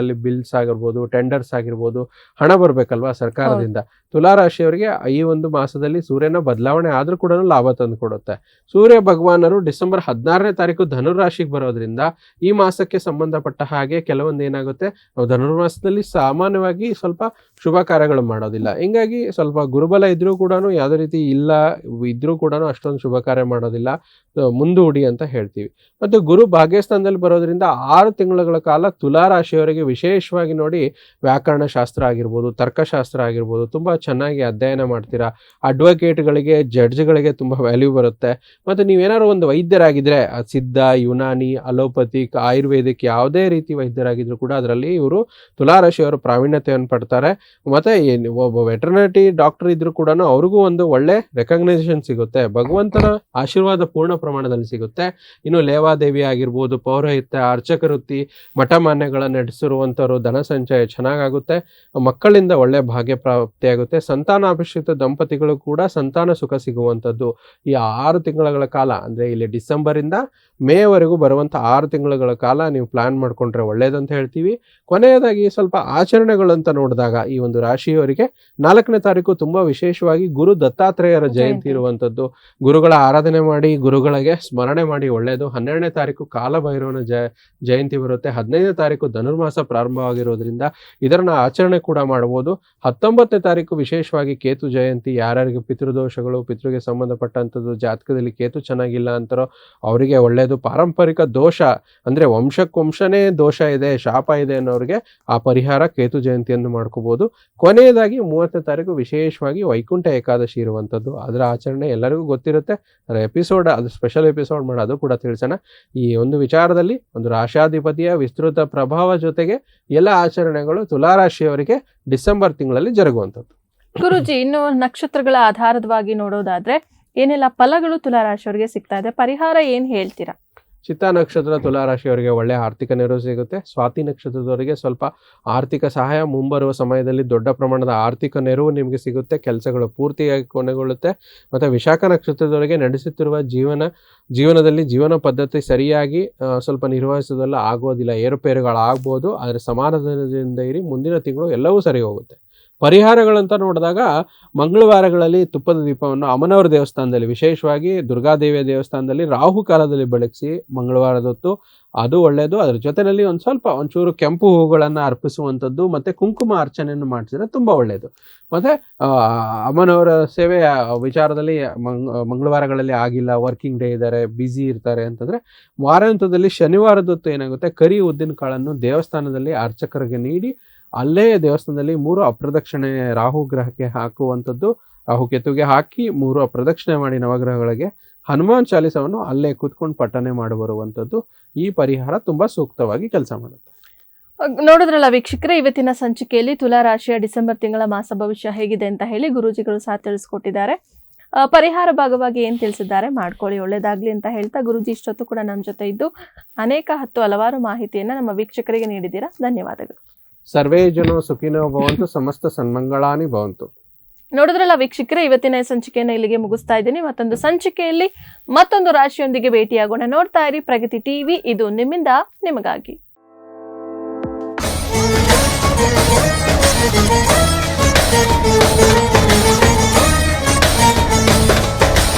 ಅಲ್ಲಿ ಬಿಲ್ಸ್ ಆಗಿರ್ಬೋದು ಟೆಂಡರ್ಸ್ ಆಗಿರ್ಬೋದು, ಹಣ ಬರಬೇಕಲ್ವಾ ಸರ್ಕಾರದಿಂದ. ತುಲಾರಾಶಿಯವರಿಗೆ ಈ ಒಂದು ಮಾಸದಲ್ಲಿ ಸೂರ್ಯನ ಬದಲಾವಣೆ ಆದರೂ ಕೂಡ ಲಾಭ ತಂದು ಕೊಡುತ್ತೆ. ಸೂರ್ಯ ಭಗವಾನರು ಡಿಸೆಂಬರ್ ಹದಿನಾರನೇ ತಾರೀಕು ಧನುರಾಶಿಗೆ ಬರೋದ್ರಿಂದ ಈ ಮಾಸಕ್ಕೆ ಸಂಬಂಧಪಟ್ಟ ಹಾಗೆ ಕೆಲವೊಂದು ಏನಾಗುತ್ತೆ, ನಾವು ಧನುರ್ಮಾಸದಲ್ಲಿ ಸಾಮಾನ್ಯವಾಗಿ ಸ್ವಲ್ಪ ಶುಭ ಕಾರ್ಯಗಳು ಮಾಡೋದಿಲ್ಲ. ಹಿಂಗಾಗಿ ಸ್ವಲ್ಪ ಗುರುಬಲ ಇದ್ರೂ ಕೂಡ ಯಾವುದೇ ರೀತಿ ಇಲ್ಲ, ಇದ್ರೂ ಕೂಡ ಅಷ್ಟೊಂದು ಶುಭ ಕಾರ್ಯ ಮಾಡೋದಿಲ್ಲ ಮುಂದೂಡಿ ಅಂತ ಹೇಳ್ತೀವಿ. ಮತ್ತು ಗುರು ಭಾಗ್ಯಸ್ಥಾನದಲ್ಲಿ ಬರೋದ್ರಿಂದ ಆರು ತಿಂಗಳುಗಳ ಕಾಲ ತುಲಾ ರಾಶಿಯವರಿಗೆ ವಿಶೇಷವಾಗಿ ನೋಡಿ ವ್ಯಾಕರಣ ಶಾಸ್ತ್ರ ಆಗಿರ್ಬೋದು, ತರ್ಕಶಾಸ್ತ್ರ ಆಗಿರ್ಬೋದು, ತುಂಬ ಚೆನ್ನಾಗಿ ಅಧ್ಯಯನ ಮಾಡ್ತೀರಾ? ಅಡ್ವೊಕೇಟ್ಗಳಿಗೆ ಜಡ್ಜ್ಗಳಿಗೆ ತುಂಬ ವ್ಯಾಲ್ಯೂ ಬರುತ್ತೆ. ಮತ್ತು ನೀವೇನಾದ್ರು ಒಂದು ವೈದ್ಯರಾಗಿದ್ದರೆ ಸಿದ್ಧ, ಯುನಾನಿ ಅಲೋಪತಿಕ್ ಆಯುರ್ವೇದಿಕ್ ಯಾವುದೇ ರೀತಿ ವೈದ್ಯರಾಗಿದ್ದರೂ ಕೂಡ ಅದರಲ್ಲಿ ಇವರು ತುಲಾರಾಶಿಯವರು ಪ್ರಾವೀಣ್ಯತೆಯನ್ನು ಪಡ್ತಾರೆ. ಮತ್ತು ಒಬ್ಬ ವೆಟರ್ನರಿ ಡಾಕ್ಟರ್ ಇದ್ದರೂ ಕೂಡ ಅವ್ರಿಗೂ ಒಂದು ಒಳ್ಳೆ ರೆಕಗ್ನೈಸೇಷನ್ ಸಿಗುತ್ತೆ. ಭಗವಂತನ ಆಶೀರ್ವಾದ ಪೂರ್ಣ ಪ್ರಮಾಣದಲ್ಲಿ ಸಿಗುತ್ತೆ. ಇನ್ನು ಲೇವಾದೇವಿ ಆಗಿರ್ಬೋದು, ಪೌರೋಹಿತ್ಯ ಅರ್ಚಕ ವೃತ್ತಿ ಮಠಮಾನ್ಯಗಳ ನಡೆಸಿರುವಂಥವ್ರು ಧನ ಸಂಚಯ ಚೆನ್ನಾಗಾಗುತ್ತೆ. ಮಕ್ಕಳಿಂದ ಒಳ್ಳೆ ಭಾಗ್ಯ ಪ್ರಾಪ್ತಿಯಾಗುತ್ತೆ. ಸಂತಾನಾಭಿಷಿಕ್ತ ದಂಪತಿಗಳು ಕೂಡ ಸಂತಾನ ಸುಖ ಸಿಗುವಂಥದ್ದು. ಈ ಆರು ತಿಂಗಳ ಕಾಲ ಅಂದರೆ ಇಲ್ಲಿ ಡಿಸೆಂಬರಿಂದ ಮೇವರೆಗೂ ಬರುವಂಥ ಆರು ತಿಂಗಳುಗಳ ಕಾಲ ನೀವು ಪ್ಲಾನ್ ಮಾಡ್ಕೊಂಡ್ರೆ ಒಳ್ಳೆಯದಂತ ಹೇಳ್ತೀವಿ. ಕೊನೆಯದಾಗಿ ಸ್ವಲ್ಪ ಆಚರಣೆಗಳಂತ ನೋಡಿದಾಗ ಈ ಒಂದು ರಾಶಿಯವರಿಗೆ ನಾಲ್ಕನೇ ತಾರೀಕು ತುಂಬಾ ವಿಶೇಷವಾಗಿ ಗುರು ದತ್ತಾತ್ರೇಯರ ಜಯಂತಿ. ಇರುವಂಥದ್ದು. ಇರುವಂತದ್ದು ಗುರುಗಳ ಆರಾಧನೆ ಮಾಡಿ ಗುರುಗಳಿಗೆ ಸ್ಮರಣೆ ಮಾಡಿ ಒಳ್ಳೆಯದು ಹನ್ನೆರಡನೇ ತಾರೀಕು ಕಾಲಭೈರವನ ಜಯ ಜಯಂತಿ ಬರುತ್ತೆ. ಹದಿನೈದನೇ ತಾರೀಕು ಧನುರ್ಮಾಸ ಪ್ರಾರಂಭವಾಗಿರೋದ್ರಿಂದ ಇದರನ್ನ ಆಚರಣೆ ಕೂಡ ಮಾಡಬಹುದು ಹತ್ತೊಂಬತ್ತನೇ ತಾರೀಕು ವಿಶೇಷವಾಗಿ ಕೇತು ಜಯಂತಿ. ಯಾರ್ಯಾರಿಗೆ ಪಿತೃದೋಷಗಳು ಪಿತೃಗೆ ಸಂಬಂಧಪಟ್ಟಂಥದ್ದು ಜಾತಕದಲ್ಲಿ ಕೇತು ಚೆನ್ನಾಗಿಲ್ಲ ಅಂತಾರೋ ಅವರಿಗೆ ಒಳ್ಳೆಯದು ಪಾರಂಪರಿಕ ದೋಷ. ಅಂದ್ರೆ ವಂಶಕ್ಕೆ ವಂಶನೇ ದೋಷ ಇದೆ, ಶಾಪ ಇದೆ ಅನ್ನೋರಿಗೆ ಆ ಪರಿಹಾರ ಕೇತು ಜಯಂತಿಯನ್ನು ಮಾಡ್ಕೋಬೋದು. ಕೊನೆಯದಾಗಿ ಮೂವತ್ತನೇ ತಾರೀಕು ವಿಶೇಷವಾಗಿ ವೈಕುಂಠ ಏಕಾದಶಿ ಇರುವಂಥದ್ದು. ಅದರ ಆಚರಣೆ ಎಲ್ಲರಿಗೂ ಗೊತ್ತಿರುತ್ತೆ. ಅದರ ಎಪಿಸೋಡ್ ಅದು ಸ್ಪೆಷಲ್ ಎಪಿಸೋಡ್ ಮಾಡಿ ಅದು ಕೂಡ ತಿಳಿಸೋಣ. ಈ ಒಂದು ವಿಚಾರದಲ್ಲಿ ಒಂದು ರಾಶಾಧಿಪತಿಯ ವಿಸ್ತೃತ ಪ್ರಭಾವ ಜೊತೆಗೆ ಎಲ್ಲ ಆಚರಣೆಗಳು ತುಲಾರಾಶಿಯವರಿಗೆ ಡಿಸೆಂಬರ್ ತಿಂಗಳಲ್ಲಿ ಜರುಗುವಂಥದ್ದು. ಗುರುಜಿ, ಇನ್ನು ನಕ್ಷತ್ರಗಳ ಆಧಾರದವಾಗಿ ನೋಡೋದಾದ್ರೆ ಏನೆಲ್ಲ ಫಲಗಳು ತುಲಾರಾಶಿಯವರಿಗೆ ಸಿಗ್ತಾ ಇದೆ? ಪರಿಹಾರ ಏನ್ ಹೇಳ್ತೀರಾ? ಚಿತ್ತ ನಕ್ಷತ್ರ ತುಲಾರಾಶಿಯವರಿಗೆ ಒಳ್ಳೆಯ ಆರ್ಥಿಕ ನೆರವು ಸಿಗುತ್ತೆ. ಸ್ವಾತಿ ನಕ್ಷತ್ರದವರಿಗೆ ಸ್ವಲ್ಪ ಆರ್ಥಿಕ ಸಹಾಯ, ಮುಂಬರುವ ಸಮಯದಲ್ಲಿ ದೊಡ್ಡ ಪ್ರಮಾಣದ ಆರ್ಥಿಕ ನೆರವು ನಿಮಗೆ ಸಿಗುತ್ತೆ. ಕೆಲಸಗಳು ಪೂರ್ತಿಯಾಗಿ ಕೊನೆಗೊಳ್ಳುತ್ತೆ. ಮತ್ತು ವಿಶಾಖ ನಕ್ಷತ್ರದವರಿಗೆ ನಡೆಸುತ್ತಿರುವ ಜೀವನ, ಜೀವನದಲ್ಲಿ ಜೀವನ ಪದ್ಧತಿ ಸರಿಯಾಗಿ ಸ್ವಲ್ಪ ನಿರ್ವಹಿಸೋದೆಲ್ಲ ಆಗೋದಿಲ್ಲ. ಏರುಪೇರುಗಳಾಗ್ಬೋದು, ಆದರೆ ಸಮಾಧಾನದಿಂದ ಇರಿ, ಮುಂದಿನ ತಿಂಗಳು ಎಲ್ಲವೂ ಸರಿ ಹೋಗುತ್ತೆ. ಪರಿಹಾರಗಳಂತ ನೋಡಿದಾಗ ಮಂಗಳವಾರಗಳಲ್ಲಿ ತುಪ್ಪದ ದೀಪವನ್ನು ಅಮನವರ ದೇವಸ್ಥಾನದಲ್ಲಿ, ವಿಶೇಷವಾಗಿ ದುರ್ಗಾದೇವಿಯ ದೇವಸ್ಥಾನದಲ್ಲಿ ರಾಹು ಕಾಲದಲ್ಲಿ ಬೆಳಗಿಸಿ ಮಂಗಳವಾರದ ಹೊತ್ತು ಅದು ಒಳ್ಳೆಯದು. ಅದ್ರ ಜೊತೆಯಲ್ಲಿ ಒಂದು ಸ್ವಲ್ಪ ಒಂಚೂರು ಕೆಂಪು ಹೂಗಳನ್ನು ಅರ್ಪಿಸುವಂಥದ್ದು ಮತ್ತು ಕುಂಕುಮ ಅರ್ಚನೆಯನ್ನು ಮಾಡಿಸಿದ್ರೆ ತುಂಬ ಒಳ್ಳೆಯದು. ಮತ್ತು ಅಮ್ಮನವರ ಸೇವೆ ವಿಚಾರದಲ್ಲಿ ಮಂಗ್, ಮಂಗಳವಾರಗಳಲ್ಲಿ ಆಗಿಲ್ಲ, ವರ್ಕಿಂಗ್ ಡೇ ಇದ್ದಾರೆ, ಬ್ಯುಸಿ ಇರ್ತಾರೆ ಅಂತಂದರೆ ವಾರಾಂತ್ಯದಲ್ಲಿ ಶನಿವಾರದೊತ್ತು ಏನಾಗುತ್ತೆ, ಕರಿ ಉದ್ದಿನ ಕಾಳನ್ನು ದೇವಸ್ಥಾನದಲ್ಲಿ ಅರ್ಚಕರಿಗೆ ನೀಡಿ ಅಲ್ಲೇ ದೇವಸ್ಥಾನದಲ್ಲಿ ಮೂರು ಅಪ್ರದಕ್ಷಿಣೆ ರಾಹು ಗ್ರಹಕ್ಕೆ ಹಾಕುವಂಥದ್ದು. ರಾಹು ಕೆತ್ತುಗೆ ಹಾಕಿ ಮೂರು ಅಪ್ರದಕ್ಷಿಣೆ ಮಾಡಿ ನವಗ್ರಹಗಳಿಗೆ ಹನುಮಾನ್ ಚಾಲಿಸವನ್ನು ಅಲ್ಲೇ ಕೂತ್ಕೊಂಡು ಪಠನೆ ಮಾಡಿ ಬರುವಂಥದ್ದು. ಈ ಪರಿಹಾರ ತುಂಬ ಸೂಕ್ತವಾಗಿ ಕೆಲಸ ಮಾಡುತ್ತೆ. ನೋಡಿದ್ರಲ್ಲ ವೀಕ್ಷಕರೇ, ಇವತ್ತಿನ ಸಂಚಿಕೆಯಲ್ಲಿ ತುಲಾ ರಾಶಿಯ ಡಿಸೆಂಬರ್ ತಿಂಗಳ ಮಾಸ ಭವಿಷ್ಯ ಹೇಗಿದೆ ಅಂತ ಹೇಳಿ ಗುರೂಜಿಗಳು ಸಹ ತಿಳಿಸ್ಕೊಟ್ಟಿದ್ದಾರೆ. ಪರಿಹಾರ ಭಾಗವಾಗಿ ಏನು ತಿಳಿಸಿದ್ದಾರೆ? ಮಾಡ್ಕೊಳ್ಳಿ, ಒಳ್ಳೇದಾಗ್ಲಿ ಅಂತ ಹೇಳ್ತಾ ಗುರುಜಿ ಇಷ್ಟೊತ್ತು ಕೂಡ ನಮ್ಮ ಜೊತೆ ಇದ್ದು ಅನೇಕ ಹತ್ತು ಹಲವಾರು ಮಾಹಿತಿಯನ್ನ ನಮ್ಮ ವೀಕ್ಷಕರಿಗೆ ನೀಡಿದ್ದೀರಾ. ಧನ್ಯವಾದಗಳು. ಸರ್ವೇ ಜನೋ ಸುಖಿನೋ ಭವಂತು, ಸಮಸ್ತ ಸನ್ಮಂಗಳಾನಿ ಭವಂತು. ನೋಡಿದ್ರಲ್ಲ ವೀಕ್ಷಕರೇ, ಇವತ್ತಿನ ಸಂಚಿಕೆಯನ್ನು ಇಲ್ಲಿಗೆ ಮುಗಿಸ್ತಾ ಇದ್ದೀನಿ. ಮತ್ತೊಂದು ಸಂಚಿಕೆಯಲ್ಲಿ ಮತ್ತೊಂದು ರಾಶಿಯೊಂದಿಗೆ ಭೇಟಿಯಾಗೋಣ. ನೋಡ್ತಾ ಇರಿ ಪ್ರಗತಿ ಟಿವಿ ಇದು ನಿಮ್ಮಿಂದ, ನಿಮಗಾಗಿ.